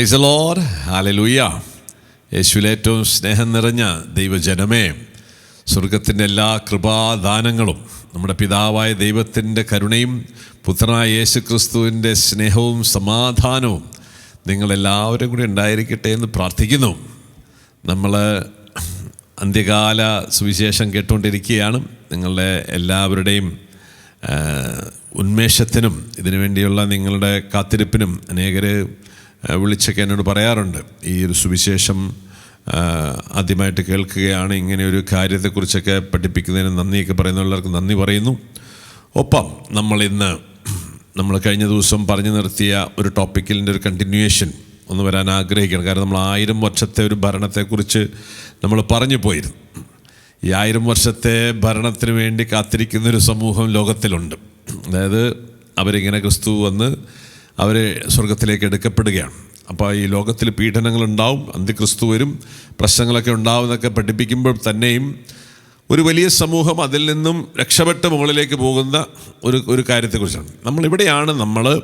Price load hallelujah യേശുവിൽ ഏറ്റവും സ്നേഹം നിറഞ്ഞ ദൈവജനമേ സ്വർഗത്തിന്റെ എല്ലാ കൃപാദാനങ്ങളും നമ്മുടെ പിതാവായ ദൈവത്തിന്റെ കരുണയും പുത്രനായ യേശു ക്രിസ്തുവിന്റെ സ്നേഹവും സമാധാനവും നിങ്ങളെല്ലാവരും കൂടി ഉണ്ടായിരിക്കട്ടെ എന്ന് പ്രാർത്ഥിക്കുന്നു. നമ്മൾ അന്ത്യകാല സുവിശേഷം കേട്ടുകൊണ്ടിരിക്കുകയാണ്. നിങ്ങളുടെ എല്ലാവരുടെയും ഉന്മേഷത്തിനും ഇതിനു വേണ്ടിയുള്ള നിങ്ങളുടെ കാത്തിരിപ്പിനും അനേകർ വിളിച്ചൊക്കെ എന്നോട് പറയാറുണ്ട്. ഈ ഒരു സുവിശേഷം ആദ്യമായിട്ട് കേൾക്കുകയാണ്. ഇങ്ങനെ ഒരു കാര്യത്തെക്കുറിച്ചൊക്കെ പഠിപ്പിക്കുന്നതിന് നന്ദിയൊക്കെ പറയുന്നുള്ളവർക്ക് നന്ദി പറയുന്നു. ഒപ്പം നമ്മൾ ഇന്ന് നമ്മൾ കഴിഞ്ഞ ദിവസം പറഞ്ഞു നിർത്തിയ ഒരു ടോപ്പിക്കിന്റെ ഒരു കണ്ടിന്യൂവേഷൻ ഒന്ന് വരാൻ ആഗ്രഹിക്കണം കാരണം നമ്മൾ ആയിരം വർഷത്തെ ഒരു ഭരണത്തെക്കുറിച്ച് നമ്മൾ പറഞ്ഞു പോയിരുന്നു. ഈ ആയിരം വർഷത്തെ ഭരണത്തിന് വേണ്ടി കാത്തിരിക്കുന്ന ഒരു സമൂഹം ലോകത്തിലുണ്ട്. അതായത് അവരിങ്ങനെ ക്രിസ്തു വന്ന് അവർ സ്വർഗത്തിലേക്ക് എടുക്കപ്പെടുകയാണ്. അപ്പോൾ ഈ ലോകത്തിൽ പീഡനങ്ങളുണ്ടാവും അന്ത്യക്രിസ്തു വരും പ്രശ്നങ്ങളൊക്കെ ഉണ്ടാവും എന്നൊക്കെ പഠിപ്പിക്കുമ്പോൾ തന്നെയും ഒരു വലിയ സമൂഹം അതിൽ നിന്നും രക്ഷപ്പെട്ട് മുകളിലേക്ക് പോകുന്ന ഒരു ഒരു കാര്യത്തെക്കുറിച്ചാണ്. നമ്മളിവിടെയാണ് നമ്മൾ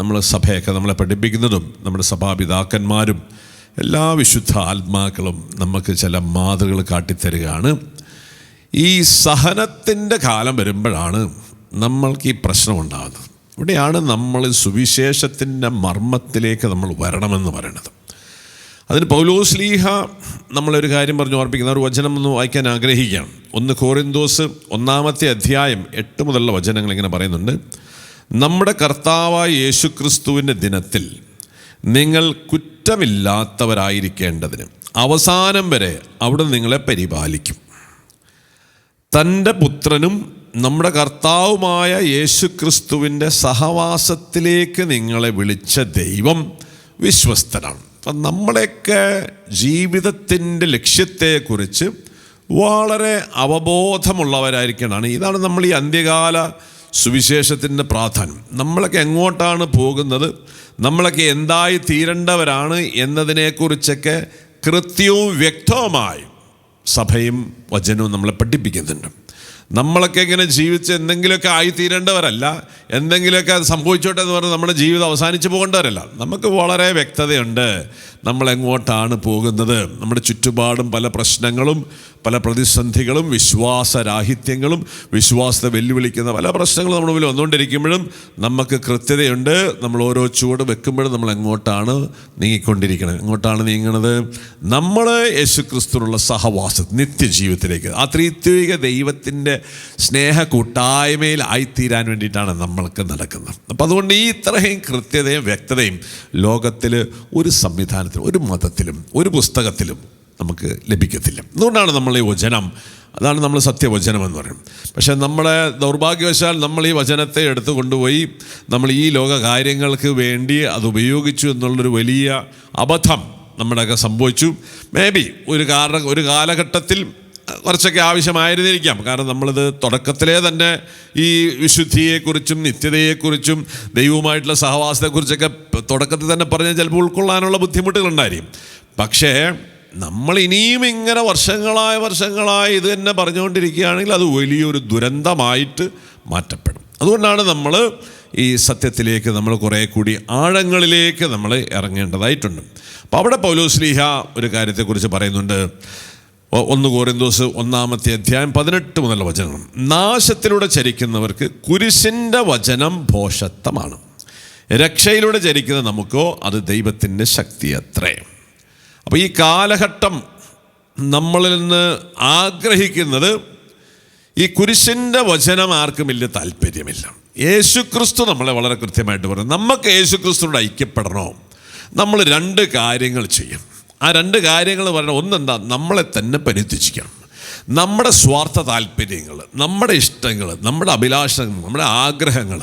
നമ്മൾ സഭയൊക്കെ നമ്മളെ പഠിപ്പിക്കുന്നതും നമ്മുടെ സഭാപിതാക്കന്മാരും എല്ലാ വിശുദ്ധ ആത്മാക്കളും നമുക്ക് ചില മാതൃകൾ കാട്ടിത്തരികയാണ്. ഈ സഹനത്തിന്റെ കാലം വരുമ്പോഴാണ് നമ്മൾക്ക് ഈ പ്രശ്നം ഉണ്ടാകുന്നത്. ഇവിടെയാണ് നമ്മൾ സുവിശേഷത്തിന്റെ മർമ്മത്തിലേക്ക് നമ്മൾ വരണമെന്ന് പറയണത് അതിന് പൗലോസ്ലീഹ നമ്മളൊരു കാര്യം പറഞ്ഞു ഓർപ്പിക്കുന്ന ഒരു വചനം ഒന്ന് വായിക്കാൻ ആഗ്രഹിക്കുകയാണ്. ഒന്ന് കോറിന്തോസ് ഒന്നാമത്തെ അധ്യായം എട്ട് മുതലുള്ള വചനങ്ങൾ ഇങ്ങനെ പറയുന്നുണ്ട്. നമ്മുടെ കർത്താവായ യേശുക്രിസ്തുവിന്റെ ദിനത്തിൽ നിങ്ങൾ കുറ്റമില്ലാത്തവരായിരിക്കേണ്ടതിന് അവസാനം വരെ അവിടെ നിങ്ങളെ പരിപാലിക്കും. തന്റെ പുത്രനും നമ്മുടെ കർത്താവുമായ യേശു ക്രിസ്തുവിന്റെ സഹവാസത്തിലേക്ക് നിങ്ങളെ വിളിച്ച ദൈവം വിശ്വസ്തനാണ്. അപ്പം നമ്മളെയൊക്കെ ജീവിതത്തിന്റെ ലക്ഷ്യത്തെക്കുറിച്ച് വളരെ അവബോധമുള്ളവരായിരിക്കണം ഇതാണ് നമ്മൾ ഈ അന്ത്യകാല സുവിശേഷത്തിന്റെ പ്രാധാന്യം. നമ്മളൊക്കെ എങ്ങോട്ടാണ് പോകുന്നത്? നമ്മളൊക്കെ എന്തായി തീരേണ്ടവരാണ് എന്നതിനെക്കുറിച്ചൊക്കെ കൃത്യവും വ്യക്തവുമായും സഭയും വചനവും നമ്മളെ പഠിപ്പിക്കുന്നുണ്ട്. നമ്മളൊക്കെ ഇങ്ങനെ ജീവിച്ച് എന്തെങ്കിലുമൊക്കെ ആയിത്തീരേണ്ടവരല്ല. എന്തെങ്കിലുമൊക്കെ അത് സംഭവിച്ചോട്ടെ എന്ന് പറഞ്ഞ് നമ്മുടെ ജീവിതം അവസാനിച്ച് പോകേണ്ടവരല്ല. നമുക്ക് വളരെ വ്യക്തതയുണ്ട് നമ്മൾ എങ്ങോട്ടാണ് പോകുന്നത്. നമ്മുടെ ചുറ്റുപാടും പല പ്രശ്നങ്ങളും പല പ്രതിസന്ധികളും വിശ്വാസരാഹിത്യങ്ങളും വിശ്വാസത്തെ വെല്ലുവിളിക്കുന്ന പല പ്രശ്നങ്ങളും നമ്മുടെ മുമ്പിൽ വന്നുകൊണ്ടിരിക്കുമ്പോഴും നമുക്ക് കൃത്യതയുണ്ട്. നമ്മൾ ഓരോ ചുവട് വെക്കുമ്പോഴും നമ്മൾ എങ്ങോട്ടാണ് നീങ്ങിക്കൊണ്ടിരിക്കുന്നത് എങ്ങോട്ടാണ് നീങ്ങുന്നത് നമ്മൾ യേശുക്രിസ്തുവിനുള്ള സഹവാസം നിത്യജീവിതത്തിലേക്ക് ആ ത്രിത്വിക ദൈവത്തിന്റെ സ്നേഹ കൂട്ടായ്മയിൽ ആയിത്തീരാൻ വേണ്ടിയിട്ടാണ് നമ്മൾക്ക് നടക്കുന്നത്. അപ്പം അതുകൊണ്ട് ഈ ഇത്രയും കൃത്യതയും വ്യക്തതയും ലോകത്തിൽ ഒരു സംവിധാനത്തിലും ഒരു മതത്തിലും ഒരു പുസ്തകത്തിലും നമുക്ക് ലഭിക്കത്തില്ല. അതുകൊണ്ടാണ് നമ്മൾ ഈ വചനം അതാണ് നമ്മൾ സത്യവചനം എന്ന് പറയുന്നത്. പക്ഷേ നമ്മുടെ ദൗർഭാഗ്യവശാൽ നമ്മൾ ഈ വചനത്തെ എടുത്തു കൊണ്ടുപോയി നമ്മൾ ഈ ലോക കാര്യങ്ങൾക്ക് വേണ്ടി അത് ഉപയോഗിച്ചു എന്നുള്ളൊരു വലിയ അബദ്ധം നമ്മുടെയൊക്കെ സംഭവിച്ചു. മേ ബി ഒരു കാരണ ഒരു കാലഘട്ടത്തിൽ കുറച്ചൊക്കെ ആവശ്യമായിരുന്നിരിക്കാം. കാരണം നമ്മളിത് തുടക്കത്തിലേ തന്നെ ഈ വിശുദ്ധിയെക്കുറിച്ചും നിത്യതയെക്കുറിച്ചും ദൈവവുമായിട്ടുള്ള സഹവാസത്തെക്കുറിച്ചൊക്കെ തുടക്കത്തിൽ തന്നെ പറഞ്ഞാൽ ചിലപ്പോൾ ഉൾക്കൊള്ളാനുള്ള ബുദ്ധിമുട്ടുകളുണ്ടായിരിക്കും. പക്ഷേ നമ്മൾ ഇനിയും ഇങ്ങനെ വർഷങ്ങളായ വർഷങ്ങളായി ഇത് തന്നെ പറഞ്ഞുകൊണ്ടിരിക്കുകയാണെങ്കിൽ അത് വലിയൊരു ദുരന്തമായിട്ട് മാറ്റപ്പെടും. അതുകൊണ്ടാണ് നമ്മൾ ഈ സത്യത്തിലേക്ക് നമ്മൾ കുറേ കൂടി ആഴങ്ങളിലേക്ക് നമ്മൾ ഇറങ്ങേണ്ടതായിട്ടുണ്ട്. അപ്പോൾ അവിടെ പൗലോസ്ലീഹ ഒരു കാര്യത്തെക്കുറിച്ച് പറയുന്നുണ്ട്. ഒന്ന് കോരിന്തോസ് ഒന്നാമത്തെ അധ്യായം പതിനെട്ട് മുതലുള്ള വചനം നാശത്തിലൂടെ ചരിക്കുന്നവർക്ക് കുരിശിന്റെ വചനം ഭോഷത്വമാണ് രക്ഷയിലൂടെ ചരിക്കുന്ന നമുക്കോ അത് ദൈവത്തിന്റെ ശക്തി അത്രേ അപ്പോൾ ഈ കാലഘട്ടം നമ്മളിൽ നിന്ന് ആഗ്രഹിക്കുന്നത് ഈ കുരിശിന്റെ വചനം ആർക്കും വലിയ താല്പര്യമില്ല. യേശുക്രിസ്തു നമ്മളെ വളരെ കൃത്യമായിട്ട് പറയും. നമുക്ക് യേശുക്രിസ്തുவோട് ഐക്യപ്പെടണോ? നമ്മൾ രണ്ട് കാര്യങ്ങൾ ചെയ്യും ആ രണ്ട് കാര്യങ്ങൾ പറയണം ഒന്നെന്താ? നമ്മളെ തന്നെ പരിത്യജിക്കണം. നമ്മുടെ സ്വാർത്ഥ താല്പര്യങ്ങൾ നമ്മുടെ ഇഷ്ടങ്ങൾ നമ്മുടെ അഭിലാഷങ്ങൾ നമ്മുടെ ആഗ്രഹങ്ങൾ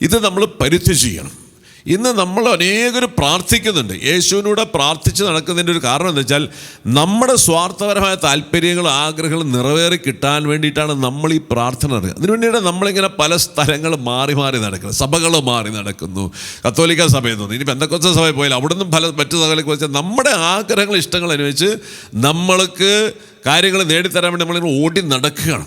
ഇത് നമ്മൾ പരിത്യജിക്കണം. ഇന്ന് നമ്മൾ അനേകർ പ്രാർത്ഥിക്കുന്നുണ്ട്. യേശുവിനൂടെ പ്രാർത്ഥിച്ച് നടക്കുന്നതിന്റെ ഒരു കാരണം എന്താ വെച്ചാൽ നമ്മുടെ സ്വാർത്ഥപരമായ താല്പര്യങ്ങളും ആഗ്രഹങ്ങളും നിറവേറി കിട്ടാൻ വേണ്ടിയിട്ടാണ് നമ്മൾ ഈ പ്രാർത്ഥന നടക്കുക അതിനുവേണ്ടിയാണ് നമ്മളിങ്ങനെ പല സ്ഥലങ്ങൾ മാറി മാറി നടക്കുന്നത്. സഭകൾ മാറി നടക്കുന്നു. കത്തോലിക്ക സഭയിൽ നിന്ന്. ഇനി എന്തൊക്കെ സഭയിൽ പോയാൽ അവിടെ നിന്നും പല മറ്റു സഭകളിൽ വെച്ചാൽ നമ്മുടെ ആഗ്രഹങ്ങൾ ഇഷ്ടങ്ങൾ അനുവദിച്ച് നമ്മൾക്ക് കാര്യങ്ങൾ നേടിത്തരാൻ വേണ്ടി നമ്മളിങ്ങനെ ഓടി നടക്കുകയാണ്.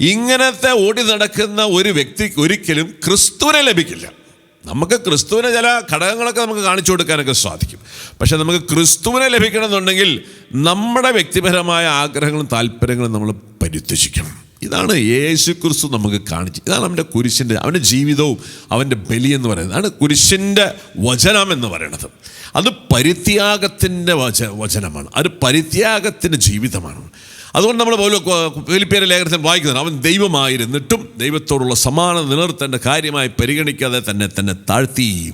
ഇങ്ങനത്തെ ഓടി നടക്കുന്ന ഒരു വ്യക്തിക്ക് ഒരിക്കലും ക്രിസ്തുവിനെ ലഭിക്കില്ല. നമുക്ക് ക്രിസ്തുവിനെ ചില ഘടകങ്ങളൊക്കെ നമുക്ക് കാണിച്ചു കൊടുക്കാനൊക്കെ സാധിക്കും. പക്ഷേ നമുക്ക് ക്രിസ്തുവിനെ ലഭിക്കണമെന്നുണ്ടെങ്കിൽ നമ്മുടെ വ്യക്തിപരമായ ആഗ്രഹങ്ങളും താല്പര്യങ്ങളും നമ്മൾ പരിത്യജിക്കണം. ഇതാണ് യേശു ക്രിസ്തു നമുക്ക് കാണിച്ചു ഇതാണ് അവന്റെ കുരിശിന്റെ അവന്റെ ജീവിതവും അവന്റെ ബലി എന്ന് പറയുന്നത്. അതാണ് കുരിശിന്റെ വചനം എന്ന് പറയുന്നത്. അത് പരിത്യാഗത്തിന്റെ വച വചനമാണ്. അത് പരിത്യാഗത്തിന്റെ ജീവിതമാണ്. അതുകൊണ്ട് നമ്മൾ പോലും ഫിലിപ്പിയരുടെ ലേഖനത്തിൽ വായിക്കുന്നത് അവൻ ദൈവമായിരുന്നിട്ടും ദൈവത്തോടുള്ള സമാനം നിലനിർത്തേണ്ട കാര്യമായി പരിഗണിക്കാതെ തന്നെ തന്നെ താഴ്ത്തി.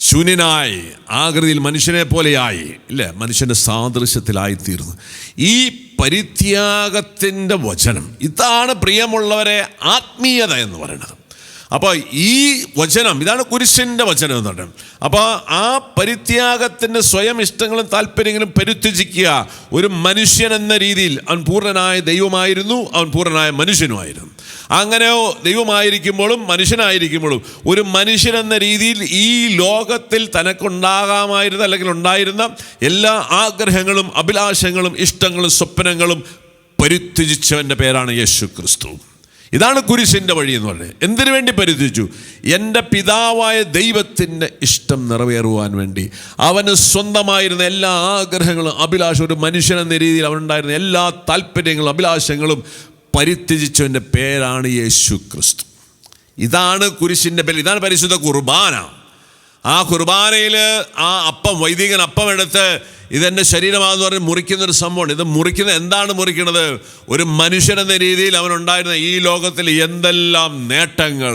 ശൂന്യനായി ആകൃതിയിൽ മനുഷ്യനെ പോലെയായി. ഇല്ലേ? മനുഷ്യന്റെ സാദൃശ്യത്തിലായി തീർന്നു ഈ പരിത്യാഗത്തിന്റെ വചനം ഇതാണ് പ്രിയമുള്ളവരെ ആത്മീയത എന്ന് പറയുന്നത്. അപ്പോൾ ഈ വചനം ഇതാണ് കുരിശിന്റെ വചനം എന്ന് പറഞ്ഞത്. അപ്പോൾ ആ പരിത്യാഗത്തിന്റെ സ്വയം ഇഷ്ടങ്ങളും താല്പര്യങ്ങളും പരിത്യജിക്കുക ഒരു മനുഷ്യൻ എന്ന രീതിയിൽ അവൻ പൂർണനായ ദൈവമായിരുന്നു അവൻ പൂർണനായ മനുഷ്യനുമായിരുന്നു. അങ്ങനെ ദൈവമായിരിക്കുമ്പോഴും മനുഷ്യനായിരിക്കുമ്പോഴും ഒരു മനുഷ്യൻ എന്ന രീതിയിൽ ഈ ലോകത്തിൽ തനക്കുണ്ടാകാമായിരുന്ന അല്ലെങ്കിൽ ഉണ്ടായിരുന്ന എല്ലാ ആഗ്രഹങ്ങളും അഭിലാഷങ്ങളും ഇഷ്ടങ്ങളും സ്വപ്നങ്ങളും പരിത്യജിച്ചവന്റെ പേരാണ് യേശു ക്രിസ്തു ഇതാണ് കുരിശിന്റെ വഴി എന്ന് പറഞ്ഞത്. എന്തിനു വേണ്ടി പരിധിച്ചു? എന്റെ പിതാവായ ദൈവത്തിന്റെ ഇഷ്ടം നിറവേറുവാൻ വേണ്ടി. അവന് സ്വന്തമായിരുന്ന എല്ലാ ആഗ്രഹങ്ങളും അഭിലാഷവും ഒരു മനുഷ്യൻ എന്ന രീതിയിൽ അവനുണ്ടായിരുന്ന എല്ലാ താല്പര്യങ്ങളും അഭിലാഷങ്ങളും പരിത്യജിച്ചവന്റെ പേരാണ് യേശു ക്രിസ്തു. ഇതാണ് കുരിശിന്റെ ബലി ഇതാണ് പരിശുദ്ധ കുർബാന. ആ കുർബാനയിൽ ആ അപ്പം വൈദികൻ അപ്പം എടുത്ത് ഇതെന്റെ ശരീരമാണെന്ന് പറഞ്ഞ് മുറിക്കുന്ന ഒരു സംഭവമാണ് ഇത് മുറിക്കുന്ന എന്താണ് മുറിക്കുന്നത്? ഒരു മനുഷ്യൻ എന്ന രീതിയിൽ അവനുണ്ടായിരുന്ന ഈ ലോകത്തിൽ എന്തെല്ലാം നേട്ടങ്ങൾ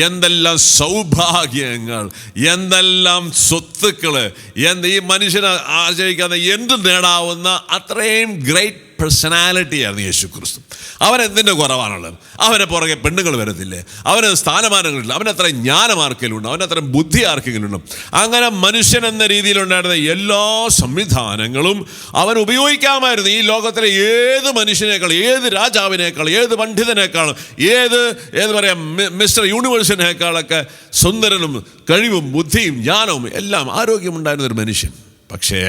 എന്തെല്ലാം സൗഭാഗ്യങ്ങൾ എന്തെല്ലാം സ്വത്തുക്കൾ എന്ത് ഈ മനുഷ്യനെ ആചരിക്കാവുന്ന എന്ത് നേടാവുന്ന അത്രയും ഗ്രേറ്റ് പേഴ്സണാലിറ്റിയായിരുന്നു യേശു ക്രിസ്തു അവനെന്തിന്റെ കുറവാണുള്ളത്? അവനെ പുറകെ പെണ്ണുങ്ങൾ വരത്തില്ലേ? അവന് സ്ഥാനമാനങ്ങളില്ല അവനത്ര ജ്ഞാനം ആർക്കെങ്കിലും ഉണ്ട് അവന് ബുദ്ധി ആർക്കെങ്കിലും അങ്ങനെ മനുഷ്യൻ എന്ന രീതിയിലുണ്ടായിരുന്ന എല്ലാ സംവിധാനങ്ങളും അവൻ ഉപയോഗിക്കാമായിരുന്നു. ഈ ലോകത്തിലെ ഏത് മനുഷ്യനേക്കാൾ ഏത് രാജാവിനേക്കാൾ ഏത് പണ്ഡിതനേക്കാളും ഏത് ഏത് പറയാം മിസ്റ്റർ യൂണിവേഴ്സിനേക്കാളൊക്കെ സുന്ദരനും കഴിവും ബുദ്ധിയും ജ്ഞാനവും എല്ലാം ആരോഗ്യമുണ്ടായിരുന്ന ഒരു മനുഷ്യൻ. പക്ഷേ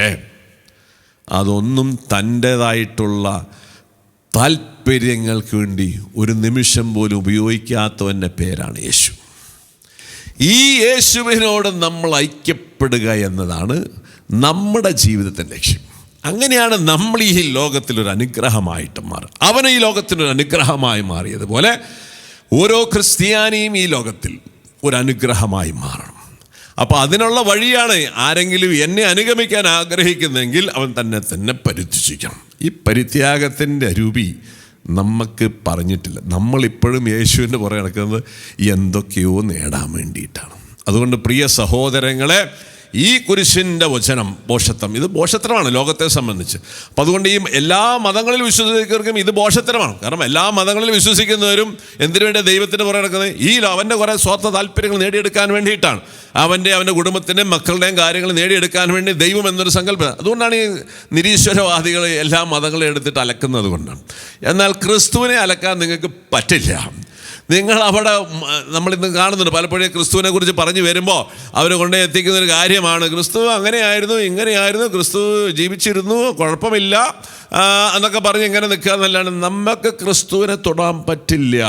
അതൊന്നും തന്റേതായിട്ടുള്ള താല്പര്യങ്ങൾക്ക് വേണ്ടി ഒരു നിമിഷം പോലും ഉപയോഗിക്കാത്തവന്റെ പേരാണ് യേശു. ഈ യേശുവിനോട് നമ്മൾ ഐക്യപ്പെടുക എന്നതാണ് നമ്മുടെ ജീവിതത്തിന്റെ ലക്ഷ്യം. അങ്ങനെയാണ് നമ്മൾ ഈ ലോകത്തിലൊരു അനുഗ്രഹമായിട്ട് മാറുക. അവൻ ഈ ലോകത്തിനൊരു അനുഗ്രഹമായി മാറിയതുപോലെ ഓരോ ക്രിസ്ത്യാനിയും ഈ ലോകത്തിൽ ഒരു അനുഗ്രഹമായി മാറണം. അപ്പോൾ അതിനുള്ള വഴിയാണ് ആരെങ്കിലും എന്നെ അനുഗമിക്കാൻ ആഗ്രഹിക്കുന്നെങ്കിൽ അവൻ തന്നെ തന്നെ പരിത്യജിക്കണം. ഈ പരിത്യാഗത്തിന്റെ രൂപി നമുക്ക് പറഞ്ഞിട്ടില്ല. നമ്മളിപ്പോഴും യേശുവിന്റെ പുറകെ നടക്കുന്നത് എന്തൊക്കെയോ നേടാൻ വേണ്ടിയിട്ടാണ്. അതുകൊണ്ട് പ്രിയ സഹോദരങ്ങളെ ഈ കുരിശിന്റെ വചനം ബോഷത്വം. ഇത് ബോഷത്തരമാണ് ലോകത്തെ സംബന്ധിച്ച്. അപ്പം അതുകൊണ്ട് ഈ എല്ലാ മതങ്ങളിൽ വിശ്വസിക്കുന്നവർക്കും ഇത് ബോഷത്തരമാണ് കാരണം എല്ലാ മതങ്ങളിൽ വിശ്വസിക്കുന്നവരും എന്തിനു വേണ്ടി ദൈവത്തിന് പുറകെ നടക്കുന്നത്? ഈ അവന്റെ കുറേ സ്വാർത്ഥ താല്പര്യങ്ങൾ നേടിയെടുക്കാൻ വേണ്ടിയിട്ടാണ്. അവന്റെ അവന്റെ കുടുംബത്തിന്റെയും മക്കളുടെയും കാര്യങ്ങൾ നേടിയെടുക്കാൻ വേണ്ടി ദൈവം എന്നൊരു സങ്കല്പം. അതുകൊണ്ടാണ് ഈ നിരീശ്വരവാദികൾ എല്ലാ മതങ്ങളെ എടുത്തിട്ട് അലക്കുന്നത് കൊണ്ടാണ് എന്നാൽ ക്രിസ്തുവിനെ അലക്കാൻ നിങ്ങൾക്ക് പറ്റില്ല. നിങ്ങൾ അവിടെ നമ്മളിന്ന് കാണുന്നുണ്ട്. പലപ്പോഴും ക്രിസ്തുവിനെ കുറിച്ച് പറഞ്ഞു വരുമ്പോൾ അവർ കൊണ്ടേ എത്തിക്കുന്ന ഒരു കാര്യമാണ്. ക്രിസ്തു അങ്ങനെയായിരുന്നു ഇങ്ങനെയായിരുന്നു. ക്രിസ്തു ജീവിച്ചിരുന്നു കുഴപ്പമില്ല. എന്നൊക്കെ പറഞ്ഞ് ഇങ്ങനെ നിൽക്കുക എന്നല്ലാണ്ട് നമുക്ക് ക്രിസ്തുവിനെ തൊടാൻ പറ്റില്ല.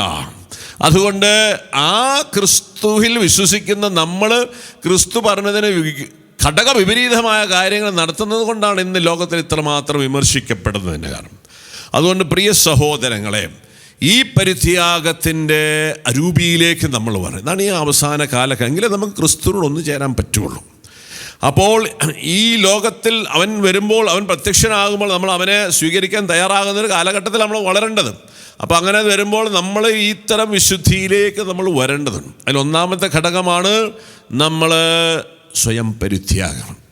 അതുകൊണ്ട് ആ ക്രിസ്തുവിൽ വിശ്വസിക്കുന്ന നമ്മൾ ക്രിസ്തു പറഞ്ഞതിന് ഘടക വിപരീതമായ കാര്യങ്ങൾ നടത്തുന്നത് കൊണ്ടാണ് ഇന്ന് ലോകത്തിൽ ഇത്രമാത്രം വിമർശിക്കപ്പെടുന്നതിന്റെ കാരണം. അതുകൊണ്ട് പ്രിയ സഹോദരങ്ങളെ ഈ പരിത്യാഗത്തിന്റെ അരൂപിയിലേക്ക് നമ്മൾ പറയും ഇതാണ് ഈ അവസാന കാലൊക്കെ എങ്കിലും നമുക്ക് ക്രിസ്തുവിനോട് ഒന്ന് ചേരാൻ പറ്റുള്ളൂ. അപ്പോൾ ഈ ലോകത്തിൽ അവൻ വരുമ്പോൾ അവൻ പ്രത്യക്ഷനാകുമ്പോൾ നമ്മൾ അവനെ സ്വീകരിക്കാൻ തയ്യാറാകുന്ന ഒരു കാലഘട്ടത്തിൽ നമ്മൾ വളരേണ്ടത്. അപ്പോൾ അങ്ങനെ വരുമ്പോൾ നമ്മൾ ഇത്തരം വിശുദ്ധിയിലേക്ക് നമ്മൾ വരേണ്ടതുണ്ട് അതിൽ ഒന്നാമത്തെ ഘടകമാണ് നമ്മൾ സ്വയം പരിത്യാഗം.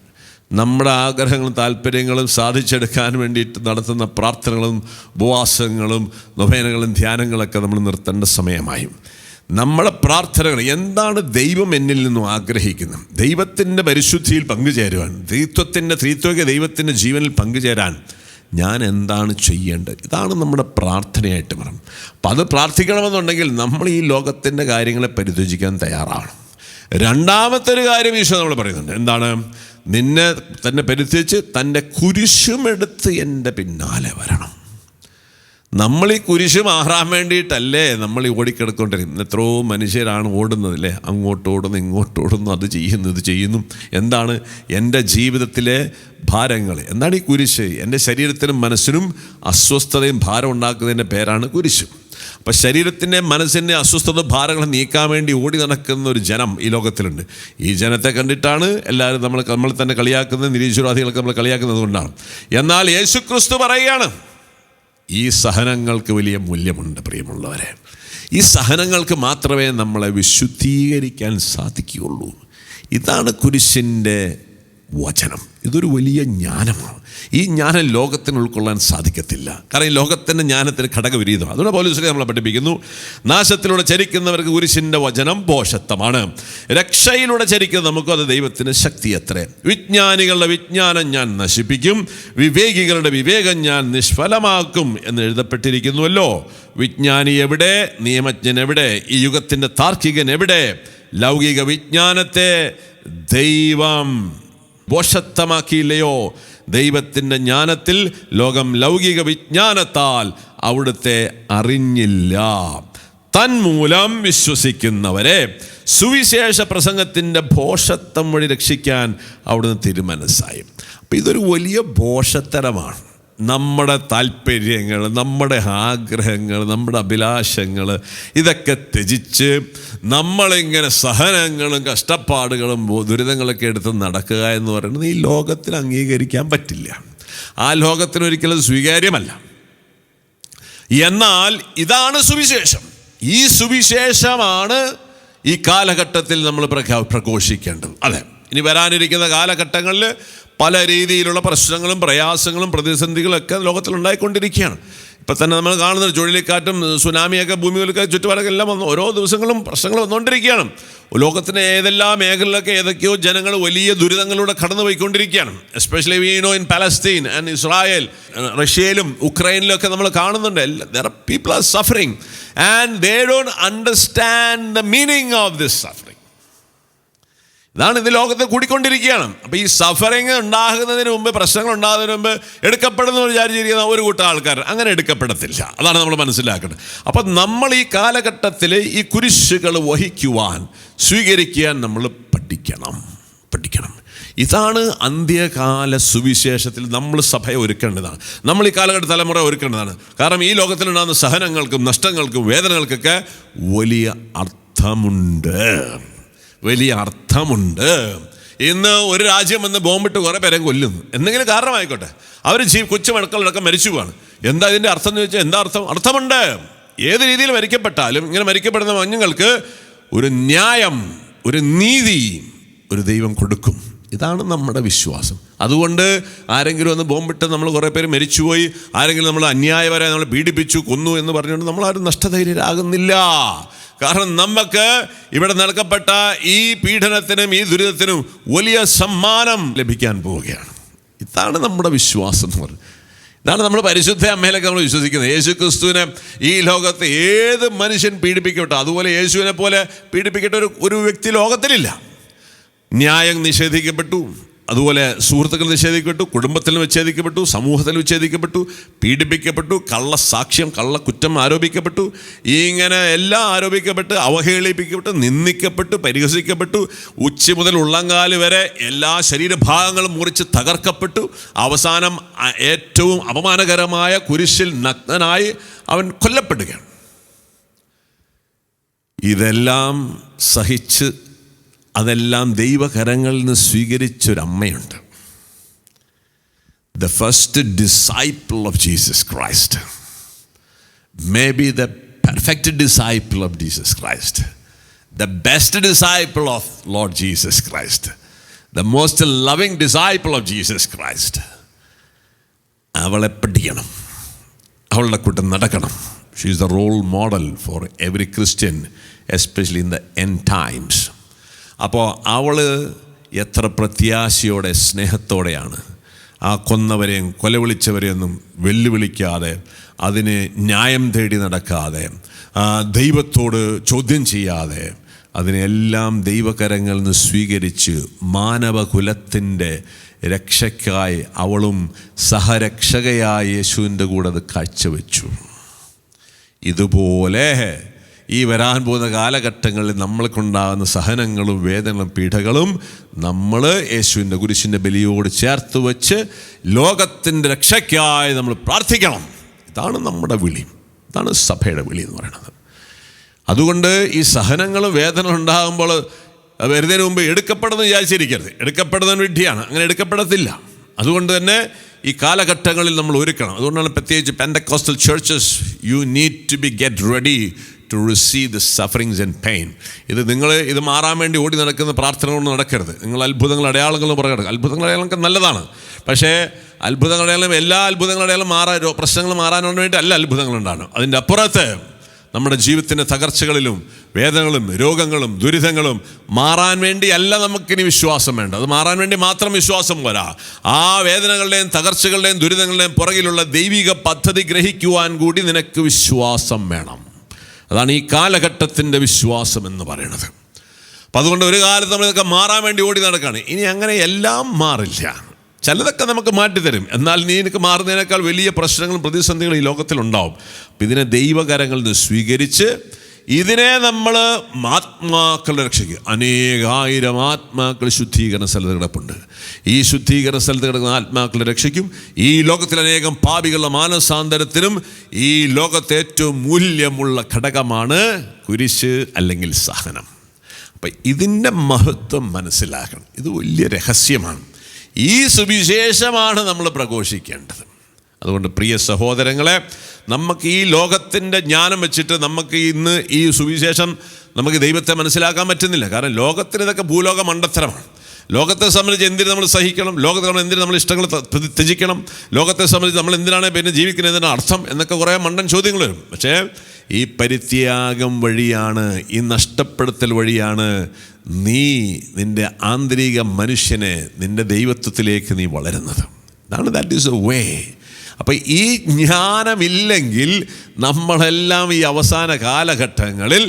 നമ്മുടെ ആഗ്രഹങ്ങളും താല്പര്യങ്ങളും സാധിച്ചെടുക്കാൻ വേണ്ടിയിട്ട് നടത്തുന്ന പ്രാർത്ഥനകളും ഉപവാസങ്ങളും നൊവേനകളും ധ്യാനങ്ങളൊക്കെ നമ്മൾ നിർത്തേണ്ട സമയമായി. നമ്മളെ പ്രാർത്ഥനകൾ എന്താണ് ദൈവം എന്നിൽ നിന്നും ആഗ്രഹിക്കുന്നത്? ദൈവത്തിന്റെ പരിശുദ്ധിയിൽ പങ്കുചേരുവാൻ ത്രീത്വത്തിന്റെ ത്രീത്വക ദൈവത്തിന്റെ ജീവനിൽ പങ്കുചേരാൻ ഞാൻ എന്താണ് ചെയ്യേണ്ടത്? ഇതാണ് നമ്മുടെ പ്രാർത്ഥനയായിട്ട് പറയും. അപ്പം അത് പ്രാർത്ഥിക്കണമെന്നുണ്ടെങ്കിൽ നമ്മൾ ഈ ലോകത്തിന്റെ കാര്യങ്ങളെ പരിധിക്കാൻ തയ്യാറാണ് രണ്ടാമത്തെ ഒരു കാര്യം ഈശോ നമ്മൾ പറയുന്നുണ്ട്. എന്താണ്? നിന്നെ തന്നെ പരിത്യച്ച് തന്റെ കുരിശുമെടുത്ത് എന്റെ പിന്നാലെ വരണം. നമ്മൾ ഈ കുരിശ് മാറാൻ വേണ്ടിയിട്ടല്ലേ നമ്മൾ ഈ ഓടിക്കിടക്കൊണ്ടിരിക്കുന്നത്. എത്രയോ മനുഷ്യരാണ് ഓടുന്നത് അല്ലേ? അങ്ങോട്ട് ഓടുന്നു ഇങ്ങോട്ട് ഓടുന്നു അത് ചെയ്യുന്നു ഇത് ചെയ്യുന്നു. എന്താണ് എന്റെ ജീവിതത്തിലെ ഭാരങ്ങൾ? എന്താണ് ഈ കുരിശ്? എന്റെ ശരീരത്തിനും മനസ്സിനും അസ്വസ്ഥതയും ഭാരം ഉണ്ടാക്കുന്നതിന്റെ പേരാണ് കുരിശ്. അപ്പം ശരീരത്തിന്റെ മനസ്സിന്റെ അസ്വസ്ഥത ഭാരങ്ങൾ നീക്കാൻ വേണ്ടി ഓടി നടക്കുന്ന ഒരു ജനം ഈ ലോകത്തിലുണ്ട്. ഈ ജനത്തെ കണ്ടിട്ടാണ് എല്ലാവരും നമ്മൾ നമ്മൾ തന്നെ കളിയാക്കുന്നത് നിരീശ്വരവാദികളൊക്കെ നമ്മൾ കളിയാക്കുന്നത് കൊണ്ടാണ്. എന്നാൽ യേശുക്രിസ്തു പറയുകയാണ് ഈ സഹനങ്ങൾക്ക് വലിയ മൂല്യമുണ്ട് പ്രിയമുള്ളവരെ. ഈ സഹനങ്ങൾക്ക് മാത്രമേ നമ്മളെ വിശുദ്ധീകരിക്കാൻ സാധിക്കുകയുള്ളൂ. ഇതാണ് കുരിശിന്റെ വചനം. ഇതൊരു വലിയ ജ്ഞാനമാണ്. ഈ ജ്ഞാനം ലോകത്തിന് ഉൾക്കൊള്ളാൻ സാധിക്കത്തില്ല. കാരണം ഈ ലോകത്തിന്റെ ജ്ഞാനത്തിന് ഘടകവിരീതം അതുകൊണ്ട് പോലീസിനെ നമ്മളെ പഠിപ്പിക്കുന്നു നാശത്തിലൂടെ ചരിക്കുന്നവർക്ക് കുരിശിന്റെ വചനം പോഷത്വമാണ് രക്ഷയിലൂടെ ചരിക്കുന്ന നമുക്ക് അത് ദൈവത്തിന് ശക്തി അത്രേ വിജ്ഞാനികളുടെ വിജ്ഞാനം ഞാൻ നശിപ്പിക്കും വിവേകികളുടെ വിവേകം ഞാൻ നിഷ്ഫലമാക്കും എന്ന് എഴുതപ്പെട്ടിരിക്കുന്നുവല്ലോ. വിജ്ഞാനി എവിടെ? നിയമജ്ഞൻ എവിടെ? ഈ യുഗത്തിന്റെ താർക്കികൻ എവിടെ? ലൗകിക വിജ്ഞാനത്തെ ദൈവം പോഷത്വമാക്കിയില്ലയോ ദൈവത്തിന്റെ ജ്ഞാനത്തിൽ ലോകം ലൗകിക വിജ്ഞാനത്താൽ അവിടുത്തെ അറിഞ്ഞില്ല. തന്മൂലം വിശ്വസിക്കുന്നവരെ സുവിശേഷ പ്രസംഗത്തിന്റെ ഭോഷത്വം വഴി രക്ഷിക്കാൻ അവിടുന്ന് തിരുമനസ്സായി. അപ്പം ഇതൊരു വലിയ ഭോഷത്തരമാണ്. നമ്മുടെ താല്പര്യങ്ങൾ നമ്മുടെ ആഗ്രഹങ്ങൾ നമ്മുടെ അഭിലാഷങ്ങൾ ഇതൊക്കെ ത്യജിച്ച് നമ്മളിങ്ങനെ സഹനങ്ങളും കഷ്ടപ്പാടുകളും ദുരിതങ്ങളൊക്കെ എടുത്ത് നടക്കുക എന്ന് പറയുന്നത് ഈ ലോകത്തിന് അംഗീകരിക്കാൻ പറ്റില്ല. ആ ലോകത്തിന് ഒരിക്കലും സ്വീകാര്യമല്ല. എന്നാൽ ഇതാണ് സുവിശേഷം. ഈ സുവിശേഷമാണ് ഈ കാലഘട്ടത്തിൽ നമ്മൾ പ്രഘോഷിക്കേണ്ടത്. അതെ ഇനി വരാനിരിക്കുന്ന കാലഘട്ടങ്ങളിൽ പല രീതിയിലുള്ള പ്രശ്നങ്ങളും പ്രയാസങ്ങളും പ്രതിസന്ധികളൊക്കെ ലോകത്തിലുണ്ടായിക്കൊണ്ടിരിക്കുകയാണ്. ഇപ്പം തന്നെ നമ്മൾ കാണുന്നത് ചുഴലിക്കാറ്റും സുനാമിയൊക്കെ ഭൂമികൾക്ക് ചുറ്റുപാടൊക്കെ എല്ലാം വന്നു ഓരോ ദിവസങ്ങളും പ്രശ്നങ്ങൾ വന്നുകൊണ്ടിരിക്കുകയാണ്. ലോകത്തിന്റെ ഏതെല്ലാം മേഖലയിലൊക്കെ ഏതൊക്കെയോ ജനങ്ങൾ വലിയ ദുരിതങ്ങളിലൂടെ കടന്നു പോയിക്കൊണ്ടിരിക്കുകയാണ് especially we know in Palestine and Israel റഷ്യയിലും ഉക്രൈനിലും ഒക്കെ നമ്മൾ കാണുന്നുണ്ട്. Their people are suffering and they don't understand the meaning of this suffering ഇതാണ് ഇത് ലോകത്ത് കൂടിക്കൊണ്ടിരിക്കുകയാണ്. അപ്പോൾ ഈ സഫറിങ് ഉണ്ടാകുന്നതിന് മുമ്പ് പ്രശ്നങ്ങൾ ഉണ്ടാകുന്നതിന് മുമ്പ് എടുക്കപ്പെടുന്ന വിചാരിച്ചിരിക്കുന്ന ഒരു കൂട്ടം ആൾക്കാർ അങ്ങനെ എടുക്കപ്പെടത്തില്ല. അതാണ് നമ്മൾ മനസ്സിലാക്കേണ്ടത്. അപ്പം നമ്മൾ ഈ കാലഘട്ടത്തിൽ ഈ കുരിശുകൾ വഹിക്കുവാൻ സ്വീകരിക്കാൻ നമ്മൾ പഠിക്കണം. പഠിക്കണം. ഇതാണ് അന്ത്യകാല സുവിശേഷത്തിൽ നമ്മൾ സഭയെ ഒരുക്കേണ്ടതാണ്. നമ്മൾ ഈ കാലഘട്ട തലമുറ ഒരുക്കേണ്ടതാണ്. കാരണം ഈ ലോകത്തിലുണ്ടാകുന്ന സഹനങ്ങൾക്കും നഷ്ടങ്ങൾക്കും വേദനകൾക്കൊക്കെ വലിയ അർത്ഥമുണ്ട്. വലിയ അർത്ഥമുണ്ട്. ഇന്ന് ഒരു രാജ്യം വന്ന് ബോംബിട്ട് കുറേ പേരെ കൊല്ലുന്നു. എന്തെങ്കിലും കാരണമായിക്കോട്ടെ. അവർ ജീ കൊച്ചു മണക്കളടക്കം മരിച്ചു പോവാണ്. എന്താ ഇതിന്റെ അർത്ഥം എന്ന് ചോദിച്ചാൽ എന്താ അർത്ഥം? അർത്ഥമുണ്ട്. ഏത് രീതിയിൽ മരിക്കപ്പെട്ടാലും ഇങ്ങനെ മരിക്കപ്പെടുന്ന മഞ്ഞുങ്ങൾക്ക് ഒരു ന്യായം ഒരു നീതി ഒരു ദൈവം കൊടുക്കും. ഇതാണ് നമ്മുടെ വിശ്വാസം. അതുകൊണ്ട് ആരെങ്കിലും ഒന്ന് ബോംബിട്ട് നമ്മൾ കുറേ പേര് മരിച്ചുപോയി ആരെങ്കിലും നമ്മൾ അന്യായവരെ നമ്മൾ പീഡിപ്പിച്ചു കൊന്നു എന്ന് പറഞ്ഞുകൊണ്ട് ആരും നഷ്ടധൈര്യരാകുന്നില്ല. കാരണം നമുക്ക് ഇവിടെ നൽകപ്പെട്ട ഈ പീഡനത്തിനും ഈ ദുരിതത്തിനും വലിയ സമ്മാനം ലഭിക്കാൻ പോവുകയാണ്. ഇതാണ് നമ്മുടെ വിശ്വാസം എന്ന് പറയുന്നത് ഇതാണ് നമ്മൾ പരിശുദ്ധ അമ്മയിലൊക്കെ നമ്മൾ വിശ്വസിക്കുന്നത്. യേശു ക്രിസ്തുവിനെ ഈ ലോകത്ത് ഏത് മനുഷ്യൻ പീഡിപ്പിക്കട്ടെ അതുപോലെ യേശുവിനെ പോലെ പീഡിപ്പിക്കട്ട ഒരു ഒരു വ്യക്തി ലോകത്തിലില്ല. ന്യായം നിഷേധിക്കപ്പെട്ടു. അതുപോലെ സുഹൃത്തുക്കൾ നിഷേധിക്കപ്പെട്ടു കുടുംബത്തിൽ വിച്ഛേദിക്കപ്പെട്ടു സമൂഹത്തിൽ വിച്ഛേദിക്കപ്പെട്ടു പീഡിപ്പിക്കപ്പെട്ടു കള്ള സാക്ഷ്യം കള്ള കുറ്റം ആരോപിക്കപ്പെട്ടു. ഇങ്ങനെ എല്ലാം ആരോപിക്കപ്പെട്ട് അവഹേളിപ്പിക്കപ്പെട്ടു നിന്ദിക്കപ്പെട്ടു പരിഹസിക്കപ്പെട്ടു. ഉച്ച മുതൽ ഉള്ളങ്കാൽ വരെ എല്ലാ ശരീരഭാഗങ്ങളും മുറിച്ച് തകർക്കപ്പെട്ടു. അവസാനം ഏറ്റവും അപമാനകരമായ കുരിശിൽ നഗ്നനായി അവൻ കൊല്ലപ്പെടുകയാണ്. ഇതെല്ലാം സഹിച്ച് അതെല്ലാം ദൈവകരങ്ങളിൽ നിന്ന് സ്വീകരിച്ചൊരമ്മയുണ്ട്. The first disciple of Jesus Christ may be the perfect disciple of Jesus Christ the best disciple of lord Jesus Christ the most loving disciple of Jesus Christ അവളെ പഠിക്കണം. അവളുടെ കൂട്ടം നടക്കണം. She is the role model for every Christian especially in the end times അപ്പോൾ അവൾ എത്ര പ്രത്യാശയോടെ സ്നേഹത്തോടെയാണ്. ആ കൊന്നവരെയും കൊലവിളിച്ചവരെയൊന്നും വെല്ലുവിളിക്കാതെ അതിന് ന്യായം തേടി നടക്കാതെ ദൈവത്തോട് ചോദ്യം ചെയ്യാതെ അതിനെല്ലാം ദൈവകരങ്ങളിൽ നിന്ന് സ്വീകരിച്ച് മാനവകുലത്തിന്റെ രക്ഷയ്ക്കായി അവളും സഹരക്ഷകയായ യേശുവിന്റെ കൂടെ അത് കാഴ്ചവെച്ചു. ഇതുപോലെ ഈ വരാൻ പോകുന്ന കാലഘട്ടങ്ങളിൽ നമ്മൾക്കുണ്ടാകുന്ന സഹനങ്ങളും വേദനകളും പീഠകളും നമ്മൾ യേശുവിന്റെ കുരിശിന്റെ ബലിയോട് ചേർത്ത് വെച്ച് ലോകത്തിന്റെ രക്ഷയ്ക്കായി നമ്മൾ പ്രാർത്ഥിക്കണം. ഇതാണ് നമ്മുടെ വിളി. ഇതാണ് സഭയുടെ വിളി എന്ന് പറയുന്നത്. അതുകൊണ്ട് ഈ സഹനങ്ങളും വേദനകളും ഉണ്ടാകുമ്പോൾ വരുന്നതിന് മുമ്പ് എടുക്കപ്പെടുന്ന വിചാരിച്ചിരിക്കരുത്. എടുക്കപ്പെടുന്നതിന് വിഡ്ഢിയാണ്. അങ്ങനെ എടുക്കപ്പെടത്തില്ല. അതുകൊണ്ട് തന്നെ ഈ കാലഘട്ടങ്ങളിൽ നമ്മൾ ഒരുക്കണം. അതുകൊണ്ടാണ് പ്രത്യേകിച്ച് Pentecostal churches you need to be get ready to receive the sufferings and pain ഇത് നിങ്ങൾ ഇത് മാറാൻ വേണ്ടി ഓടി നടക്കുന്ന പ്രാർത്ഥനകളൊന്നും നടക്കരുത്. നിങ്ങൾ അത്ഭുതങ്ങൾ അടയാളങ്ങളും പറയുക അത്ഭുതങ്ങൾ അടയാളങ്ങൾ നല്ലതാണ്. പക്ഷേ അത്ഭുതങ്ങൾ അടയാളം എല്ലാ അത്ഭുതങ്ങൾ അടയാളം മാറാൻ പ്രശ്നങ്ങൾ മാറാൻ വേണ്ടി അല്ല അത്ഭുതങ്ങൾ ഉണ്ടാണ് അതിന്റെ അപ്പുറത്ത് നമ്മുടെ ജീവിതത്തിന്റെ തകർച്ചകളിലും വേദനകളും രോഗങ്ങളും ദുരിതങ്ങളും മാറാൻ വേണ്ടിയല്ല നമുക്കിനി വിശ്വാസം വേണ്ട അത് മാറാൻ വേണ്ടി മാത്രം വിശ്വാസം പോരാ. ആ വേദനകളുടെയും തകർച്ചകളുടെയും ദുരിതങ്ങളുടെയും പുറകിലുള്ള ദൈവിക പദ്ധതി ഗ്രഹിക്കുവാൻ കൂടി നിനക്ക് വിശ്വാസം വേണം. അതാണ് ഈ കാലഘട്ടത്തിന്റെ വിശ്വാസം എന്ന് പറയുന്നത്. അപ്പം അതുകൊണ്ട് ഒരു കാലത്ത് നമ്മളിതൊക്കെ മാറാൻ വേണ്ടി ഓടി നടക്കുകയാണ് ഇനി അങ്ങനെ എല്ലാം മാറില്ല. ചിലതൊക്കെ നമുക്ക് മാറ്റിത്തരും എന്നാൽ നീ എനിക്ക് മാറുന്നതിനേക്കാൾ വലിയ പ്രശ്നങ്ങളും പ്രതിസന്ധികളും ഈ ലോകത്തിലുണ്ടാവും. അപ്പം ഇതിനെ ദൈവകരങ്ങളിൽ നിന്ന് സ്വീകരിച്ച് ഇതിനെ നമ്മൾ ആത്മാക്കളുടെ രക്ഷയ്ക്ക് അനേകായിരം ആത്മാക്കൾ ശുദ്ധീകരണ സ്ഥലത്ത് കിടപ്പുണ്ട്. ഈ ശുദ്ധീകരണ സ്ഥലത്ത് കിടക്കുന്ന ആത്മാക്കളുടെ രക്ഷയ്ക്കും ഈ ലോകത്തിലെ അനേകം പാപികളുടെ മാനസാന്തരത്തിനും ഈ ലോകത്തെ ഏറ്റവും മൂല്യമുള്ള ഘടകമാണ് കുരിശ് അല്ലെങ്കിൽ സഹനം അപ്പം ഇതിന്റെ മഹത്വം മനസ്സിലാക്കണം. ഇത് വലിയ രഹസ്യമാണ്. ഈ സുവിശേഷമാണ് നമ്മൾ പ്രഘോഷിക്കേണ്ടത്. അതുകൊണ്ട് പ്രിയ സഹോദരങ്ങളെ നമുക്ക് ഈ ലോകത്തിന്റെ ജ്ഞാനം വെച്ചിട്ട് നമുക്ക് ഇന്ന് ഈ സുവിശേഷം നമുക്ക് ദൈവത്തെ മനസ്സിലാക്കാൻ പറ്റുന്നില്ല. കാരണം ലോകത്തിന് ഇതൊക്കെ ഭൂലോക മണ്ടത്തരമാണ്. ലോകത്തെ സംബന്ധിച്ച് എന്തിനു നമ്മൾ സഹിക്കണം? ലോകത്തെ നമ്മൾ എന്തിനു നമ്മൾ ഇഷ്ടങ്ങൾ ത്യജിക്കണം? ലോകത്തെ സംബന്ധിച്ച് നമ്മൾ എന്തിനാണ് പിന്നെ ജീവിക്കുന്നതിന് അർത്ഥം? എന്നൊക്കെ കുറേ മണ്ടൻ ചോദ്യങ്ങൾ വരും. പക്ഷേ ഈ പരിത്യാഗം വഴിയാണ് ഈ നഷ്ടപ്പെടുത്തൽ വഴിയാണ് നീ നിന്റെ ആന്തരിക മനുഷ്യനെ നിന്റെ ദൈവത്വത്തിലേക്ക് നീ വളരുന്നത്. ദാറ്റ് ഈസ് എ വേ അപ്പം ഈ ജ്ഞാനമില്ലെങ്കിൽ നമ്മളെല്ലാം ഈ അവസാന കാലഘട്ടങ്ങളിൽ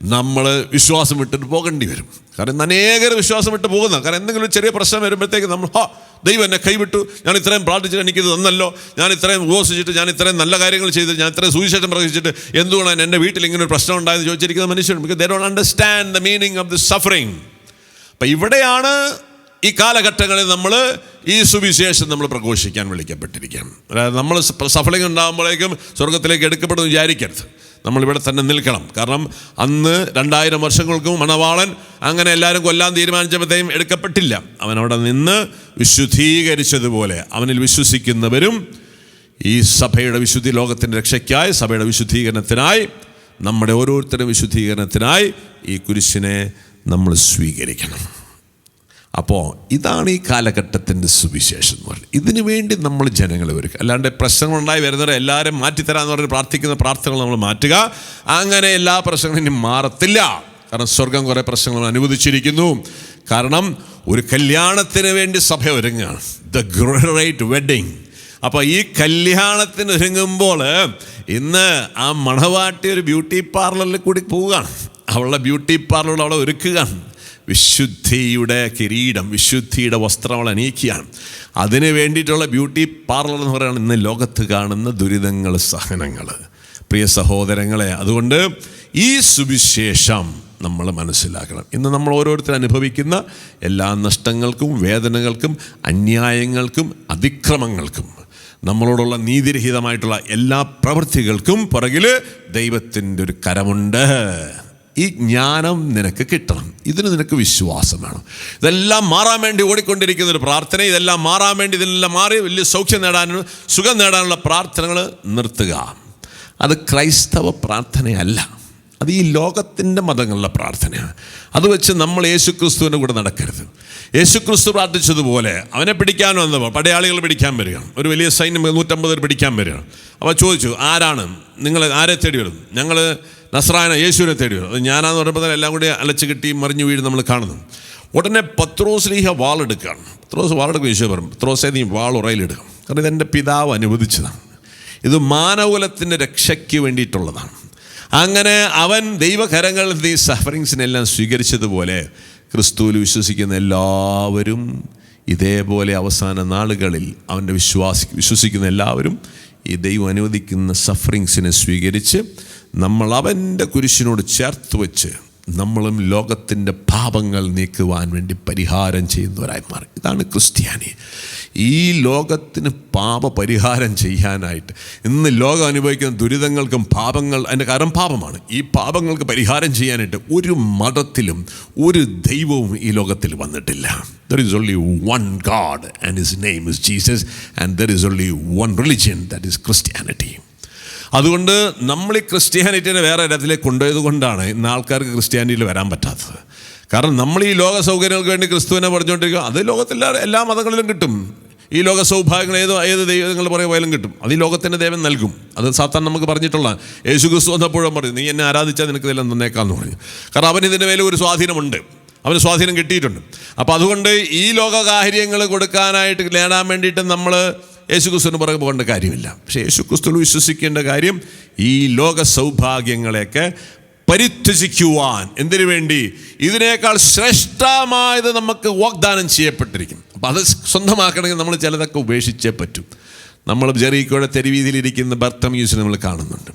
നമ്മൾ വിശ്വാസം വിട്ടിട്ട് പോകേണ്ടി വരും. കാരണം അനേകർ വിശ്വാസം വിട്ട് പോകുന്ന കാരണം എന്തെങ്കിലും ചെറിയ പ്രശ്നം വരുമ്പോഴത്തേക്ക് നമ്മൾ ഹാ ദൈവം എന്നെ കൈവിട്ടു ഞാൻ ഇത്രയും പ്രാർത്ഥിച്ചിട്ട് എനിക്കിത് തന്നല്ലോ ഞാൻ ഇത്രയും ഉപസിച്ചിട്ട് ഞാൻ ഇത്രയും നല്ല കാര്യങ്ങൾ ചെയ്ത് ഞാൻ ഇത്രയും സുവിശേഷം പ്രകടിച്ചിട്ട് എന്തുകൊണ്ടാണ് എന്റെ വീട്ടിൽ ഇങ്ങനെ ഒരു പ്രശ്നം ഉണ്ടായെന്ന് ചോദിച്ചിരിക്കുന്ന മനുഷ്യൻ because they don't understand the meaning of the suffering അപ്പം ഇവിടെയാണ് ഈ കാലഘട്ടങ്ങളിൽ നമ്മൾ ഈ സുവിശേഷം നമ്മൾ പ്രഘോഷിക്കാൻ വിളിക്കപ്പെട്ടിരിക്കുകയാണ്. അതായത് നമ്മൾ സഫലിംഗ് ഉണ്ടാകുമ്പോഴേക്കും സ്വർഗത്തിലേക്ക് എടുക്കപ്പെടുമെന്ന് വിചാരിക്കരുത്. നമ്മളിവിടെ തന്നെ നിൽക്കണം. കാരണം അന്ന് രണ്ടായിരം വർഷങ്ങൾക്കും മണവാളൻ അങ്ങനെ എല്ലാവരും കൊല്ലാൻ തീരുമാനിച്ചപ്പോഴത്തേക്കും എടുക്കപ്പെട്ടില്ല. അവൻ അവിടെ നിന്ന് വിശുദ്ധീകരിച്ചതുപോലെ അവനിൽ വിശ്വസിക്കുന്നവരും ഈ സഭയുടെ വിശുദ്ധി ലോകത്തിന്റെ രക്ഷയ്ക്കായി സഭയുടെ വിശുദ്ധീകരണത്തിനായി നമ്മുടെ ഓരോരുത്തരുടെ വിശുദ്ധീകരണത്തിനായി ഈ കുരിശിനെ നമ്മൾ സ്വീകരിക്കണം. അപ്പോൾ ഇതാണ് ഈ കാലഘട്ടത്തിന്റെ സുവിശേഷം എന്ന് പറയുന്നത്. ഇതിനു വേണ്ടി നമ്മൾ ജനങ്ങളെ ഒരുക്കുക. അല്ലാണ്ട് പ്രശ്നങ്ങളുണ്ടായി വരുന്നവരെ എല്ലാവരും മാറ്റിത്തരാമെന്ന് പറഞ്ഞ് പ്രാർത്ഥിക്കുന്ന പ്രാർത്ഥനകൾ നമ്മൾ മാറ്റുക. അങ്ങനെ എല്ലാ പ്രശ്നങ്ങളും ഇനി മാറത്തില്ല. കാരണം സ്വർഗം കുറേ പ്രശ്നങ്ങൾ അനുവദിച്ചിരിക്കുന്നു. കാരണം ഒരു കല്യാണത്തിന് വേണ്ടി സഭ ഒരുങ്ങുകയാണ്. ദ ഗ്രേറ്റ് വെഡിങ് അപ്പോൾ ഈ കല്യാണത്തിന് ഒരുങ്ങുമ്പോൾ ഇന്ന് ആ മണവാട്ടി ഒരു ബ്യൂട്ടി പാർലറിൽ കൂടി പോവുകയാണ്. അവളുടെ ബ്യൂട്ടി പാർലറിൽ അവളെ ഒരുക്കുകയാണ്. വിശുദ്ധിയുടെ കിരീടം വിശുദ്ധിയുടെ വസ്ത്രം അവൾ അണിയിക്കുകയാണ്. അതിന് വേണ്ടിയിട്ടുള്ള ബ്യൂട്ടി പാർലർ എന്ന് പറയുന്നത് ഇന്ന് ലോകത്ത് കാണുന്ന ദുരിതങ്ങൾ സഹനങ്ങൾ. പ്രിയ സഹോദരങ്ങളെ അതുകൊണ്ട് ഈ സുവിശേഷം നമ്മൾ മനസ്സിലാക്കണം. ഇന്ന് നമ്മൾ ഓരോരുത്തർ അനുഭവിക്കുന്ന എല്ലാ നഷ്ടങ്ങൾക്കും വേദനകൾക്കും അന്യായങ്ങൾക്കും അതിക്രമങ്ങൾക്കും നമ്മളോടുള്ള നീതിരഹിതമായിട്ടുള്ള എല്ലാ പ്രവൃത്തികൾക്കും പുറകിൽ ദൈവത്തിന്റെ ഒരു കരമുണ്ട്. ഈ ജ്ഞാനം നിനക്ക് കിട്ടണം. ഇതിന് നിനക്ക് വിശ്വാസം വേണം. ഇതെല്ലാം മാറാൻ വേണ്ടി ഓടിക്കൊണ്ടിരിക്കുന്ന ഒരു പ്രാർത്ഥന ഇതെല്ലാം മാറാൻ വേണ്ടി ഇതെല്ലാം മാറി വലിയ സൗഖ്യം നേടാനും സുഖം നേടാനുള്ള പ്രാർത്ഥനകൾ നിർത്തുക. അത് ക്രൈസ്തവ പ്രാർത്ഥനയല്ല. അത് ഈ ലോകത്തിന്റെ മതങ്ങളുടെ പ്രാർത്ഥനയാണ്. അത് വെച്ച് നമ്മൾ യേശുക്രിസ്തുവിന്റെ കൂടെ നടക്കരുത്. യേശുക്രിസ്തു പ്രാർത്ഥിച്ചതുപോലെ അവനെ പിടിക്കാൻ വന്നപ്പോൾ പടയാളികൾ പിടിക്കാൻ വരികയാണ്. ഒരു വലിയ സൈന്യം നൂറ്റമ്പത് പേർ പിടിക്കാൻ വരികയാണ്. അപ്പോൾ ചോദിച്ചു ആരാണ്? നിങ്ങൾ ആരെ തേടി വരും? ഞങ്ങൾ നസ്രായന യേശുവിനെ തേടി വരും. അത് ഞാനാന്ന് പറയുമ്പോൾ എല്ലാം കൂടി അലച്ച് കിട്ടി മറിഞ്ഞു വീഴും നമ്മൾ കാണുന്നു. ഉടനെ പത്രോസ് ലീഹ വാളെടുക്കുകയാണ്. പത്രോസ് വാളെടുക്കും യേശു പറയും പത്രോസെ നീ വാൾ ഉറയിലെടുക്കും കാരണം ഇതെന്റെ പിതാവ് അനുവദിച്ചതാണ്. ഇത് മാനകുലത്തിന്റെ രക്ഷയ്ക്ക് വേണ്ടിയിട്ടുള്ളതാണ്. അങ്ങനെ അവൻ ദൈവകരങ്ങളിൽ ഈ സഫറിങ്സിനെല്ലാം സ്വീകരിച്ചതുപോലെ ക്രിസ്തുവിൽ വിശ്വസിക്കുന്ന എല്ലാവരും ഇതേപോലെ അവസാന നാളുകളിൽ അവന്റെ വിശ്വാസി വിശ്വസിക്കുന്ന എല്ലാവരും ഈ ദൈവം അനുവദിക്കുന്ന സഫറിങ്സിനെ സ്വീകരിച്ച് നമ്മൾ അവന്റെ കുരിശിനോട് ചേർത്ത് വെച്ച് നമ്മളും ലോകത്തിന്റെ പാപങ്ങൾ നീക്കുവാൻ വേണ്ടി പരിഹാരം ചെയ്യുന്നവരായി മാറി. ഇതാണ് ക്രിസ്ത്യാനി. ഈ ലോകത്തിന് പാപ പരിഹാരം ചെയ്യാനായിട്ട് ഇന്ന് ലോകം അനുഭവിക്കുന്ന ദുരിതങ്ങൾക്കും പാപങ്ങൾ അതിന്റെ കാരണം പാപമാണ്. ഈ പാപങ്ങൾക്ക് പരിഹാരം ചെയ്യാനായിട്ട് ഒരു മതത്തിലും ഒരു ദൈവവും ഈ ലോകത്തിൽ വന്നിട്ടില്ല. There is only one God and his name is Jesus and there is only one religion that is Christianity അതുകൊണ്ട് നമ്മൾ ഈ ക്രിസ്ത്യാനിറ്റിനെ വേറെ ഇടത്തിലേക്ക് കൊണ്ടുപോയത് കൊണ്ടാണ് ഇന്ന് ആൾക്കാർക്ക് ക്രിസ്ത്യാനിറ്റിയിൽ വരാൻ പറ്റാത്തത്. കാരണം നമ്മൾ ഈ ലോക സൗകര്യങ്ങൾക്ക് വേണ്ടി ക്രിസ്തുവിനെ പറഞ്ഞുകൊണ്ടിരിക്കുക അത് ലോകത്തിലെ എല്ലാ മതങ്ങളിലും കിട്ടും. ഈ ലോക സൗഭാഗ്യങ്ങൾ ഏത് ഏത് ദൈവങ്ങൾ പറയുക പോയാലും കിട്ടും. അത് ഈ ലോകത്തിന്റെ ദൈവം നൽകും. അത് സാത്താൻ നമുക്ക് പറഞ്ഞിട്ടുള്ള യേശു ക്രിസ്തു വന്നപ്പോഴും പറഞ്ഞു നീ എന്നെ ആരാധിച്ചാൽ നിനക്ക് ഇതെല്ലാം തന്നേക്കാന്ന് പറഞ്ഞു. കാരണം അവൻ ഇതിന്റെ മേലെ ഒരു സ്വാധീനമുണ്ട്. അവന് സ്വാധീനം കിട്ടിയിട്ടുണ്ട്. അപ്പോൾ അതുകൊണ്ട് ഈ ലോക കാര്യങ്ങൾ കൊടുക്കാനായിട്ട് നേടാൻ വേണ്ടിയിട്ട് നമ്മൾ യേശു ക്രിസ്തുവിന് പുറകെ പോകേണ്ട കാര്യമില്ല. പക്ഷേ യേശു ക്രിസ്തുവിൽ വിശ്വസിക്കേണ്ട കാര്യം ഈ ലോക സൗഭാഗ്യങ്ങളെയൊക്കെ പരിത്യജിക്കുവാൻ. എന്തിനു വേണ്ടി? ഇതിനേക്കാൾ ശ്രേഷ്ഠമായത് നമുക്ക് വാഗ്ദാനം ചെയ്യപ്പെട്ടിരിക്കും. അപ്പം അത് സ്വന്തമാക്കണമെങ്കിൽ നമ്മൾ ചിലതൊക്കെ ഉപേക്ഷിച്ചേ പറ്റും. നമ്മൾ ജെറീക്കോയുടെ തെരുവീതിയിലിരിക്കുന്ന ബർത്തമ്യൂസിനെ നമ്മൾ കാണുന്നുണ്ട്.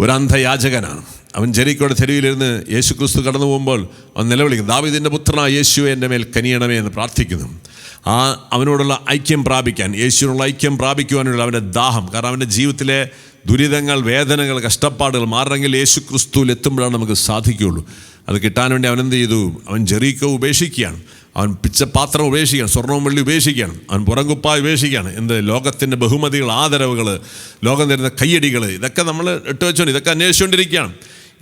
ഒരു അന്ധയാചകനാണ്. അവൻ ജെറിക്കോയുടെ തെരുവിലിരുന്ന് യേശു ക്രിസ്തു കടന്നു പോകുമ്പോൾ അവൻ നിലവിളിക്കുന്നു. ദാവിദിന്റെ പുത്രനായ യേശു എന്റെ മേൽ കനിയണമേ എന്ന് പ്രാർത്ഥിക്കുന്നു. ആ അവനോടുള്ള ഐക്യം പ്രാപിക്കാൻ യേശുവിനുള്ള ഐക്യം പ്രാപിക്കുവാനുള്ള അവന്റെ ദാഹം. കാരണം അവന്റെ ജീവിതത്തിലെ ദുരിതങ്ങൾ വേദനകൾ കഷ്ടപ്പാടുകൾ മാറണമെങ്കിൽ യേശു ക്രിസ്തുവിൽ എത്തുമ്പോഴാണ് നമുക്ക് സാധിക്കുകയുള്ളൂ. അത് കിട്ടാൻ വേണ്ടി അവൻ എന്ത് ചെയ്തു? അവൻ ജെറീക്കോ ഉപേക്ഷിക്കുകയാണ്. അവൻ പിച്ചപാത്രം ഉപേക്ഷിക്കുകയാണ്. സ്വർണവും വെള്ളി ഉപേക്ഷിക്കുകയാണ്. അവൻ പുറംകുപ്പായ ഉപേക്ഷിക്കുകയാണ്. എന്ത്? ലോകത്തിന്റെ ബഹുമതികൾ ആദരവുകൾ ലോകം തരുന്ന കയ്യടികൾ ഇതൊക്കെ നമ്മൾ ഇട്ട് വെച്ചുകൊണ്ട് ഇതൊക്കെ അന്വേഷിച്ചുകൊണ്ടിരിക്കുകയാണ്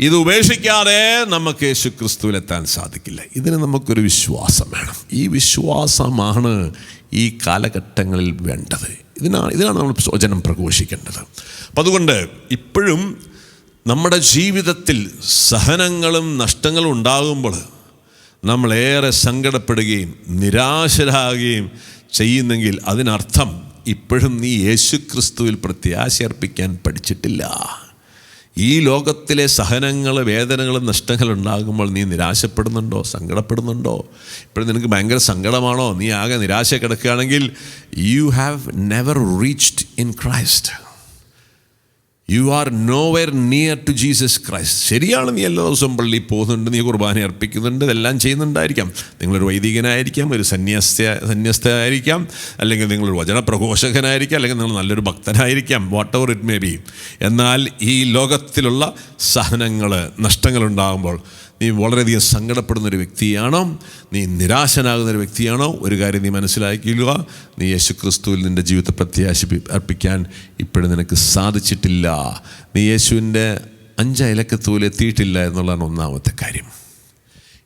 ഇത് ഉപേക്ഷിക്കാതെ നമുക്ക് യേശു ക്രിസ്തുവിലെത്താൻ സാധിക്കില്ല. ഇതിന് നമുക്കൊരു വിശ്വാസം വേണം. ഈ വിശ്വാസമാണ് ഈ കാലഘട്ടങ്ങളിൽ വേണ്ടത്. ഇതിനാണ് ഇതിനാണ് നമ്മൾ സ്വചനം പ്രഘോഷിക്കേണ്ടത്. അപ്പം അതുകൊണ്ട് ഇപ്പോഴും നമ്മുടെ ജീവിതത്തിൽ സഹനങ്ങളും നഷ്ടങ്ങളും ഉണ്ടാകുമ്പോൾ നമ്മളേറെ സങ്കടപ്പെടുകയും നിരാശരാകുകയും ചെയ്യുന്നെങ്കിൽ അതിനർത്ഥം ഇപ്പോഴും നീ യേശു ക്രിസ്തുവിൽ പ്രത്യാശ അർപ്പിക്കാൻ പഠിച്ചിട്ടില്ല. ഈ ലോകത്തിലെ സഹനങ്ങൾ വേദനകൾ നഷ്ടങ്ങൾ ഉണ്ടാകുമ്പോൾ നീ നിരാശപ്പെടുന്നുണ്ടോ? സങ്കടപ്പെടുന്നുണ്ടോ? ഇപ്പോഴും നിനക്ക് ഭയങ്കര സങ്കടമാണോ? നീ ആകെ നിരാശ കിടക്കുകയാണെങ്കിൽ you have never reached in Christ you are nowhere near to Jesus Christ ശരിയാണ് നീ എല്ലാ ദിവസവും പള്ളിയിൽ പോകുന്നുണ്ട് നീ കുർബാന അർപ്പിക്കുന്നുണ്ട് ഇതെല്ലാം ചെയ്യുന്നുണ്ടായിരിക്കാം. നിങ്ങളൊരു വൈദികനായിരിക്കാം ഒരു സന്യാസ സന്യസ്തയായിരിക്കാം അല്ലെങ്കിൽ നിങ്ങളൊരു വചനപ്രഘോഷകനായിരിക്കാം അല്ലെങ്കിൽ നിങ്ങൾ നല്ലൊരു ഭക്തനായിരിക്കാം what ever it may be എന്നാൽ ഈ ലോകത്തിലുള്ള സഹനങ്ങൾ നഷ്ടങ്ങളുണ്ടാകുമ്പോൾ നീ വളരെയധികം സങ്കടപ്പെടുന്ന ഒരു വ്യക്തിയാണോ? നീ നിരാശനാകുന്ന ഒരു വ്യക്തിയാണോ? ഒരു കാര്യം നീ മനസ്സിലാക്കിയില്ല നീ യേശു ക്രിസ്തുവിൽ നിന്റെ ജീവിതത്തെ പ്രത്യാശ അർപ്പിക്കാൻ ഇപ്പോഴും നിനക്ക് സാധിച്ചിട്ടില്ല. നീ യേശുവിന്റെ അഞ്ചയലക്കത്തൂൽ എത്തിയിട്ടില്ല എന്നുള്ളതാണ് ഒന്നാമത്തെ കാര്യം.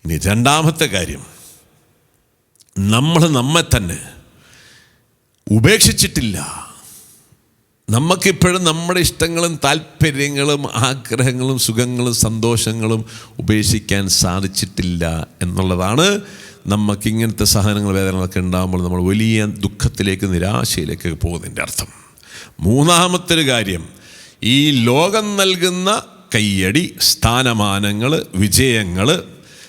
ഇനി രണ്ടാമത്തെ കാര്യം. നമ്മൾ നമ്മെ തന്നെ ഉപേക്ഷിച്ചിട്ടില്ല. നമുക്കിപ്പോഴും നമ്മുടെ ഇഷ്ടങ്ങളും താല്പര്യങ്ങളും ആഗ്രഹങ്ങളും സുഖങ്ങളും സന്തോഷങ്ങളും ഉപേക്ഷിക്കാൻ സാധിച്ചിട്ടില്ല എന്നുള്ളതാണ് നമുക്ക് ഇങ്ങനത്തെ സഹനങ്ങൾ വേദനകളൊക്കെ ഉണ്ടാകുമ്പോൾ നമ്മൾ വലിയ ദുഃഖത്തിലേക്ക് നിരാശയിലേക്ക് പോകുന്നതിന്റെ അർത്ഥം. മൂന്നാമത്തെ ഒരു കാര്യം ഈ ലോകം നൽകുന്ന കയ്യടി സ്ഥാനമാനങ്ങൾ വിജയങ്ങൾ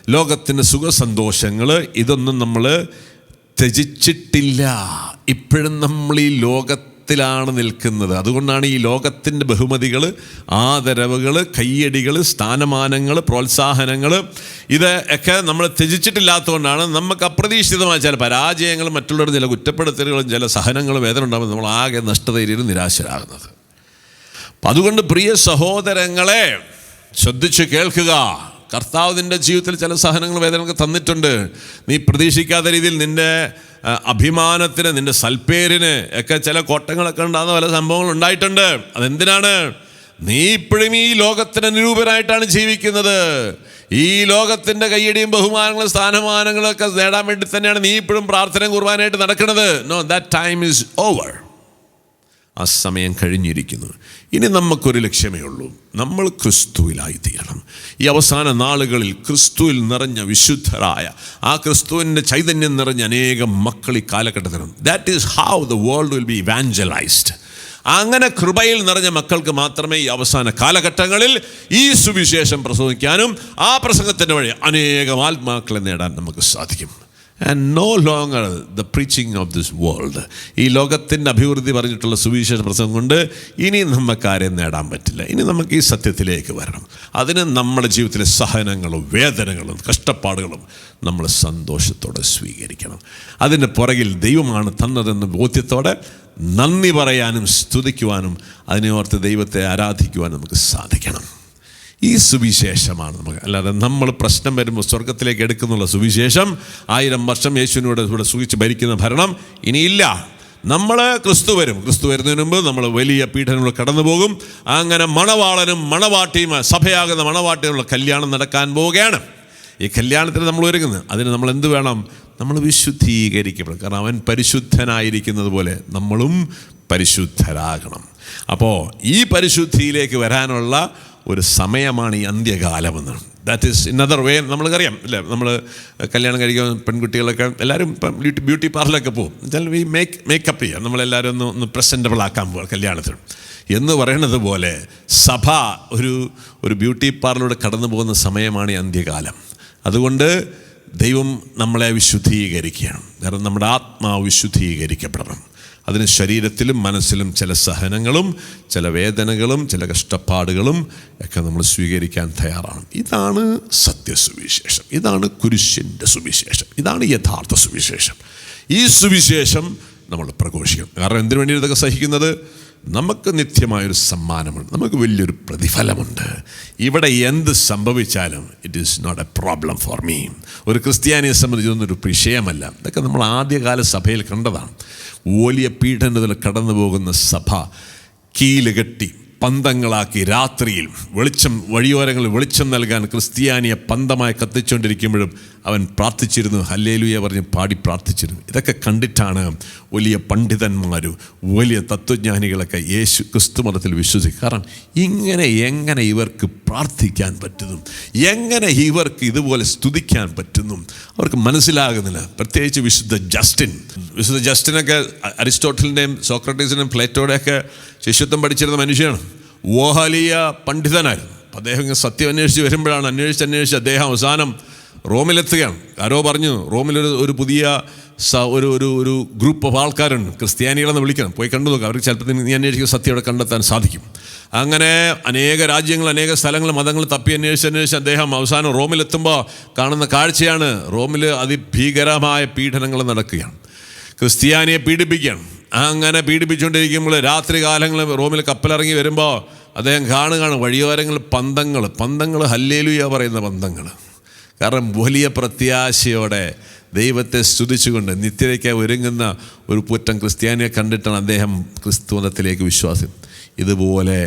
ലോകത്തിന്റെ സുഖസന്തോഷങ്ങൾ ഇതൊന്നും നമ്മൾ ത്യജിച്ചിട്ടില്ല. ഇപ്പോഴും നമ്മൾ ഈ ലോകത്ത് ത്തിലാണ് നിൽക്കുന്നത്. അതുകൊണ്ടാണ് ഈ ലോകത്തിന്റെ ബഹുമതികൾ ആദരവുകൾ കയ്യടികൾ സ്ഥാനമാനങ്ങൾ പ്രോത്സാഹനങ്ങൾ ഇത് ഒക്കെ നമ്മൾ ത്യജിച്ചിട്ടില്ലാത്തതുകൊണ്ടാണ് നമുക്ക് അപ്രതീക്ഷിതമായ ചില പരാജയങ്ങളും മറ്റുള്ളവർ ചില കുറ്റപ്പെടുത്തലുകളും ചില സഹനങ്ങളും വേദന ഉണ്ടാകുമ്പോൾ നമ്മൾ ആകെ നഷ്ടതയിലും നിരാശരാകുന്നത്. അതുകൊണ്ട് പ്രിയ സഹോദരങ്ങളെ ശ്രദ്ധിച്ച് കേൾക്കുക. കർത്താവ് നിന്റെ ജീവിതത്തിൽ ചില സഹനങ്ങൾ വേദനകൾ തന്നിട്ടുണ്ട്. നീ പ്രതീക്ഷിക്കാത്ത രീതിയിൽ നിന്റെ അഭിമാനത്തിന് നിന്റെ സൽപ്പേരിന് ഒക്കെ ചില കോട്ടങ്ങളൊക്കെ ഉണ്ടാകുന്ന പല സംഭവങ്ങൾ ഉണ്ടായിട്ടുണ്ട്. അതെന്തിനാണ്? നീ ഇപ്പോഴും ഈ ലോകത്തിന് നിരൂപരായിട്ടാണ് ജീവിക്കുന്നത്. ഈ ലോകത്തിന്റെ കയ്യടിയും ബഹുമാനങ്ങളും സ്ഥാനമാനങ്ങളും ഒക്കെ നേടാൻ വേണ്ടി തന്നെയാണ് നീ ഇപ്പോഴും പ്രാർത്ഥന കുർബാനായിട്ട് നടക്കുന്നത്. No that time is over ആ സമയം കഴിഞ്ഞിരിക്കുന്നു. ഇനി നമുക്കൊരു ലക്ഷ്യമേ ഉള്ളൂ. നമ്മൾ ക്രിസ്തുവിലായി തീരണം ഈ അവസാന നാളുകളിൽ ക്രിസ്തുവിൽ നിറഞ്ഞ വിശുദ്ധരായ ആ ക്രിസ്തുവിന്റെ ചൈതന്യം നിറഞ്ഞ അനേകം മക്കൾ ഈ കാലഘട്ടത്തിൽ that is how the world will be evangelised അങ്ങനെ കൃപയിൽ നിറഞ്ഞ മക്കൾക്ക് മാത്രമേ ഈ അവസാന കാലഘട്ടങ്ങളിൽ ഈ സുവിശേഷം പ്രസംഗിക്കാനും ആ പ്രസംഗത്തിന്റെ വഴി അനേകം ആത്മാക്കളെ നേടാൻ നമുക്ക് സാധിക്കും. And no longer the preaching of this world ഈ ലോകത്തിന്റെ അഭിവൃദ്ധി പറഞ്ഞിട്ടുള്ള സുവിശേഷ പ്രസംഗം കൊണ്ട് ഇനി നമുക്ക് ആരെയും നേടാൻ പറ്റില്ല. ഇനി നമുക്ക് ഈ സത്യത്തിലേക്ക് വരണം. അതിന് നമ്മുടെ ജീവിതത്തിലെ സഹനങ്ങളും വേദനകളും കഷ്ടപ്പാടുകളും നമ്മൾ സന്തോഷത്തോടെ സ്വീകരിക്കണം. അതിന്റെ പുറകിൽ ദൈവമാണ് തന്നതെന്ന ബോധ്യത്തോടെ നന്ദി പറയാനും സ്തുതിക്കുവാനും അതിനെ ഓർത്ത് ദൈവത്തെ ആരാധിക്കുവാനും നമുക്ക് സാധിക്കണം. ഈ സുവിശേഷമാണ് നമുക്ക്. അല്ലാതെ നമ്മൾ പ്രശ്നം വരുമ്പോൾ സ്വർഗത്തിലേക്ക് എടുക്കുന്നുള്ള സുവിശേഷം ആയിരം വർഷം യേശുവിനോട് ഇവിടെ സുഖിച്ച് ഭരിക്കുന്ന ഭരണം ഇനിയില്ല. നമ്മൾ ക്രിസ്തു വരും. ക്രിസ്തു വരുന്നതിന് മുമ്പ് നമ്മൾ വലിയ പീഠനങ്ങൾ കടന്നു പോകും. അങ്ങനെ മണവാളനും മണവാട്ടിയും സഭയാകുന്ന മണവാട്ടിയുള്ള കല്യാണം നടക്കാൻ പോവുകയാണ്. ഈ കല്യാണത്തിന് നമ്മൾ ഒരുങ്ങുന്നത് അതിന് നമ്മൾ എന്ത് വേണം? നമ്മൾ വിശുദ്ധീകരിക്കപ്പെടും കാരണം അവൻ പരിശുദ്ധനായിരിക്കുന്നത് പോലെ നമ്മളും പരിശുദ്ധരാകണം. അപ്പോൾ ഈ പരിശുദ്ധിയിലേക്ക് വരാനുള്ള ഒരു സമയമാണ് ഈ അന്ത്യകാലമെന്ന് that is in another way നമ്മൾക്കറിയാം അല്ലേ? നമ്മൾ കല്യാണം കഴിക്കുന്ന പെൺകുട്ടികളൊക്കെ എല്ലാവരും ഇപ്പം ബ്യൂട്ടി ബ്യൂട്ടി പാർലറിലൊക്കെ പോകും. എന്നുവെച്ചാൽ ഈ മേക്ക് മേക്കപ്പ് ചെയ്യാം നമ്മളെല്ലാവരും ഒന്ന് ഒന്ന് പ്രസന്റബിൾ ആക്കാൻ പോകുക കല്യാണത്തിന്. എന്ന് പറയുന്നത് പോലെ സഭ ഒരു ഒരു ബ്യൂട്ടി പാർലറിലൂടെ കടന്നു പോകുന്ന സമയമാണ് ഈ അന്ത്യകാലം. അതുകൊണ്ട് ദൈവം നമ്മളെ വിശുദ്ധീകരിക്കുകയാണ്. കാരണം നമ്മുടെ ആത്മാവ് വിശുദ്ധീകരിക്കപ്പെടണം. അതിന് ശരീരത്തിലും മനസ്സിലും ചില സഹനങ്ങളും ചില വേദനകളും ചില കഷ്ടപ്പാടുകളും ഒക്കെ നമ്മൾ സ്വീകരിക്കാൻ തയ്യാറാണ്. ഇതാണ് സത്യസുവിശേഷം. ഇതാണ് കുരിശിന്റെ സുവിശേഷം. ഇതാണ് യഥാർത്ഥ സുവിശേഷം. ഈ സുവിശേഷം നമ്മൾ പ്രഘോഷിക്കണം. കാരണം എന്തിനു വേണ്ടി ഇതൊക്കെ സഹിക്കുന്നത്? നമുക്ക് നിത്യമായൊരു സമ്മാനമുണ്ട്. നമുക്ക് വലിയൊരു പ്രതിഫലമുണ്ട്. ഇവിടെ എന്ത് സംഭവിച്ചാലും it is not a problem for me ഒരു ക്രിസ്ത്യാനിയെ സംബന്ധിച്ചൊന്നും ഒരു വിഷയമല്ല. ഇതൊക്കെ നമ്മൾ ആദ്യകാല സഭയിൽ കണ്ടതാണ്. വലിയ പീഡനത്തിൽ കടന്നു പോകുന്ന സഭ കീലുകെട്ടി പന്തങ്ങളാക്കി രാത്രിയിൽ വെളിച്ചം വഴിയോരങ്ങളിൽ വെളിച്ചം നൽകാൻ ക്രിസ്ത്യാനിയെ പന്തമായി കത്തിച്ചുകൊണ്ടിരിക്കുമ്പോഴും അവൻ പ്രാർത്ഥിച്ചിരുന്നു. ഹല്ലേലുയ പറഞ്ഞ് പാടി പ്രാർത്ഥിച്ചിരുന്നു. ഇതൊക്കെ കണ്ടിട്ടാണ് വലിയ പണ്ഡിതന്മാരും വലിയ തത്വജ്ഞാനികളൊക്കെ യേശു ക്രിസ്തു മതത്തിൽ വിശ്വസിക്കും കാരണം ഇങ്ങനെ എങ്ങനെ ഇവർക്ക് പ്രാർത്ഥിക്കാൻ പറ്റുന്നു? എങ്ങനെ ഇവർക്ക് ഇതുപോലെ സ്തുതിക്കാൻ പറ്റുന്നു? അവർക്ക് മനസ്സിലാകുന്നില്ല. പ്രത്യേകിച്ച് വിശുദ്ധ ജസ്റ്റിൻ. വിശുദ്ധ ജസ്റ്റിനൊക്കെ അരിസ്റ്റോട്ടലിന്റെയും സോക്രട്ടീസിന്റെയും പ്ലേറ്റോടെയൊക്കെ ശിഷ്യത്വം പഠിച്ചിരുന്ന മനുഷ്യനാണ്. ഓഹലിയ പണ്ഡിതനായിരുന്നു. അദ്ദേഹം സത്യം അന്വേഷിച്ച് വരുമ്പോഴാണ് അന്വേഷിച്ച് അന്വേഷിച്ച് അദ്ദേഹം അവസാനം റോമിലെത്തുകയാണ്. ആരോ പറഞ്ഞു റോമിലൊരു ഒരു പുതിയ ഒരു ഒരു ഒരു ഗ്രൂപ്പ് ഓഫ് ആൾക്കാരുണ്ട്. ക്രിസ്ത്യാനികളെന്ന് വിളിക്കണം. പോയി കണ്ടു നോക്കുക അവർക്ക് ചിലപ്പോൾ നീ അന്വേഷിക്കുന്ന സത്യം അവിടെ കണ്ടെത്താൻ സാധിക്കും. അങ്ങനെ അനേക രാജ്യങ്ങൾ അനേക സ്ഥലങ്ങൾ മതങ്ങൾ തപ്പി അന്വേഷിച്ച് അന്വേഷിച്ച് അദ്ദേഹം അവസാനം റോമിലെത്തുമ്പോൾ കാണുന്ന കാഴ്ചയാണ് റോമിൽ അതിഭീകരമായ പീഡനങ്ങൾ നടക്കുകയാണ്. ക്രിസ്ത്യാനിയെ പീഡിപ്പിക്കുകയാണ്. അങ്ങനെ പീഡിപ്പിച്ചുകൊണ്ടിരിക്കുമ്പോൾ രാത്രി കാലങ്ങളിൽ റോമിൽ കപ്പലിറങ്ങി വരുമ്പോൾ അദ്ദേഹം കാണുകയാണ് വഴിയോരങ്ങളിൽ പന്തങ്ങൾ. പന്തങ്ങൾ ഹല്ലേലുയ പറയുന്ന പന്തങ്ങൾ. കാരണം വലിയ പ്രത്യാശയോടെ ദൈവത്തെ സ്തുതിച്ചുകൊണ്ട് നിത്യതയ്ക്ക് ഒരുങ്ങുന്ന ഒരു പുറ്റം ക്രിസ്ത്യാനിയെ കണ്ടിട്ടാണ് അദ്ദേഹം ക്രിസ്തുമതത്തിലേക്ക് വിശ്വാസം ഇതുപോലെ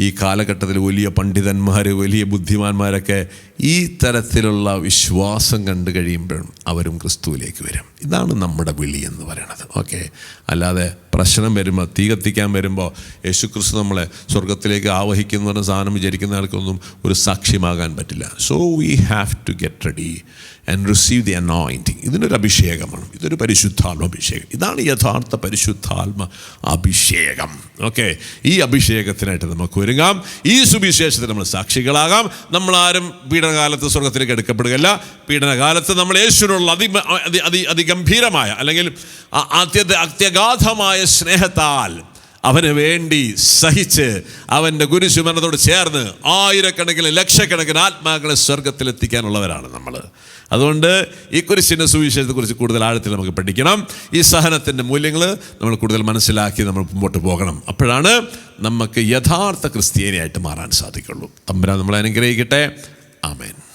ഈ കാലഘട്ടത്തിൽ വലിയ പണ്ഡിതന്മാർ വലിയ ബുദ്ധിമാന്മാരൊക്കെ ഈ തരത്തിലുള്ള വിശ്വാസം കണ്ടു കഴിയുമ്പോഴും അവരും ക്രിസ്തുവിലേക്ക് വരും. ഇതാണ് നമ്മുടെ വിളി എന്ന് പറയുന്നത്. ഓക്കെ അല്ലാതെ പ്രശ്നം വരുമ്പോൾ തീ കത്തിക്കാൻ വരുമ്പോൾ യേശുക്രിസ്തു നമ്മളെ സ്വർഗത്തിലേക്ക് ആവഹിക്കുന്ന സാധനം വിചാരിക്കുന്ന ആൾക്കൊന്നും ഒരു സാക്ഷ്യമാകാൻ പറ്റില്ല. So we have to get ready and receive the anointing ഇതിനൊരു അഭിഷേകമാണ്. ഇതൊരു പരിശുദ്ധാത്മ അഭിഷേകം. ഇതാണ് യഥാർത്ഥ പരിശുദ്ധാത്മ അഭിഷേകം. ഓക്കെ ഈ അഭിഷേകത്തിനായിട്ട് നമുക്ക് ഒരുങ്ങാം. ഈ സുവിശേഷത്തിന് നമ്മൾ സാക്ഷികളാകാം. നമ്മളാരും പീഡനകാലത്ത് സ്വർഗത്തിലേക്ക് എടുക്കപ്പെടുകയല്ല. പീഡനകാലത്ത് നമ്മൾ യേശുവിനുള്ള അതി അതി അതി അതിഗംഭീരമായ അല്ലെങ്കിൽ അത്യഗാധമായ സ്നേഹത്താൽ അവന് വേണ്ടി സഹിച്ച് അവന്റെ ഗുരുശുമരണത്തോട് ചേർന്ന് ആയിരക്കണക്കിന് ലക്ഷക്കണക്കിന് ആത്മാക്കളെ സ്വർഗത്തിലെത്തിക്കാനുള്ളവരാണ് നമ്മൾ. അതുകൊണ്ട് ഈ കുരിശിന്റെ സുവിശേഷത്തെക്കുറിച്ച് കൂടുതൽ ആഴത്തിൽ നമുക്ക് പഠിക്കണം. ഈ സഹനത്തിന്റെ മൂല്യങ്ങൾ നമ്മൾ കൂടുതൽ മനസ്സിലാക്കി നമ്മൾ മുമ്പോട്ട് പോകണം. അപ്പോഴാണ് നമുക്ക് യഥാർത്ഥ ക്രിസ്ത്യാനിയായിട്ട് മാറാൻ സാധിക്കുള്ളൂ. തമ്പുരാൻ നമ്മളെ അനുഗ്രഹിക്കട്ടെ. ആമേൻ.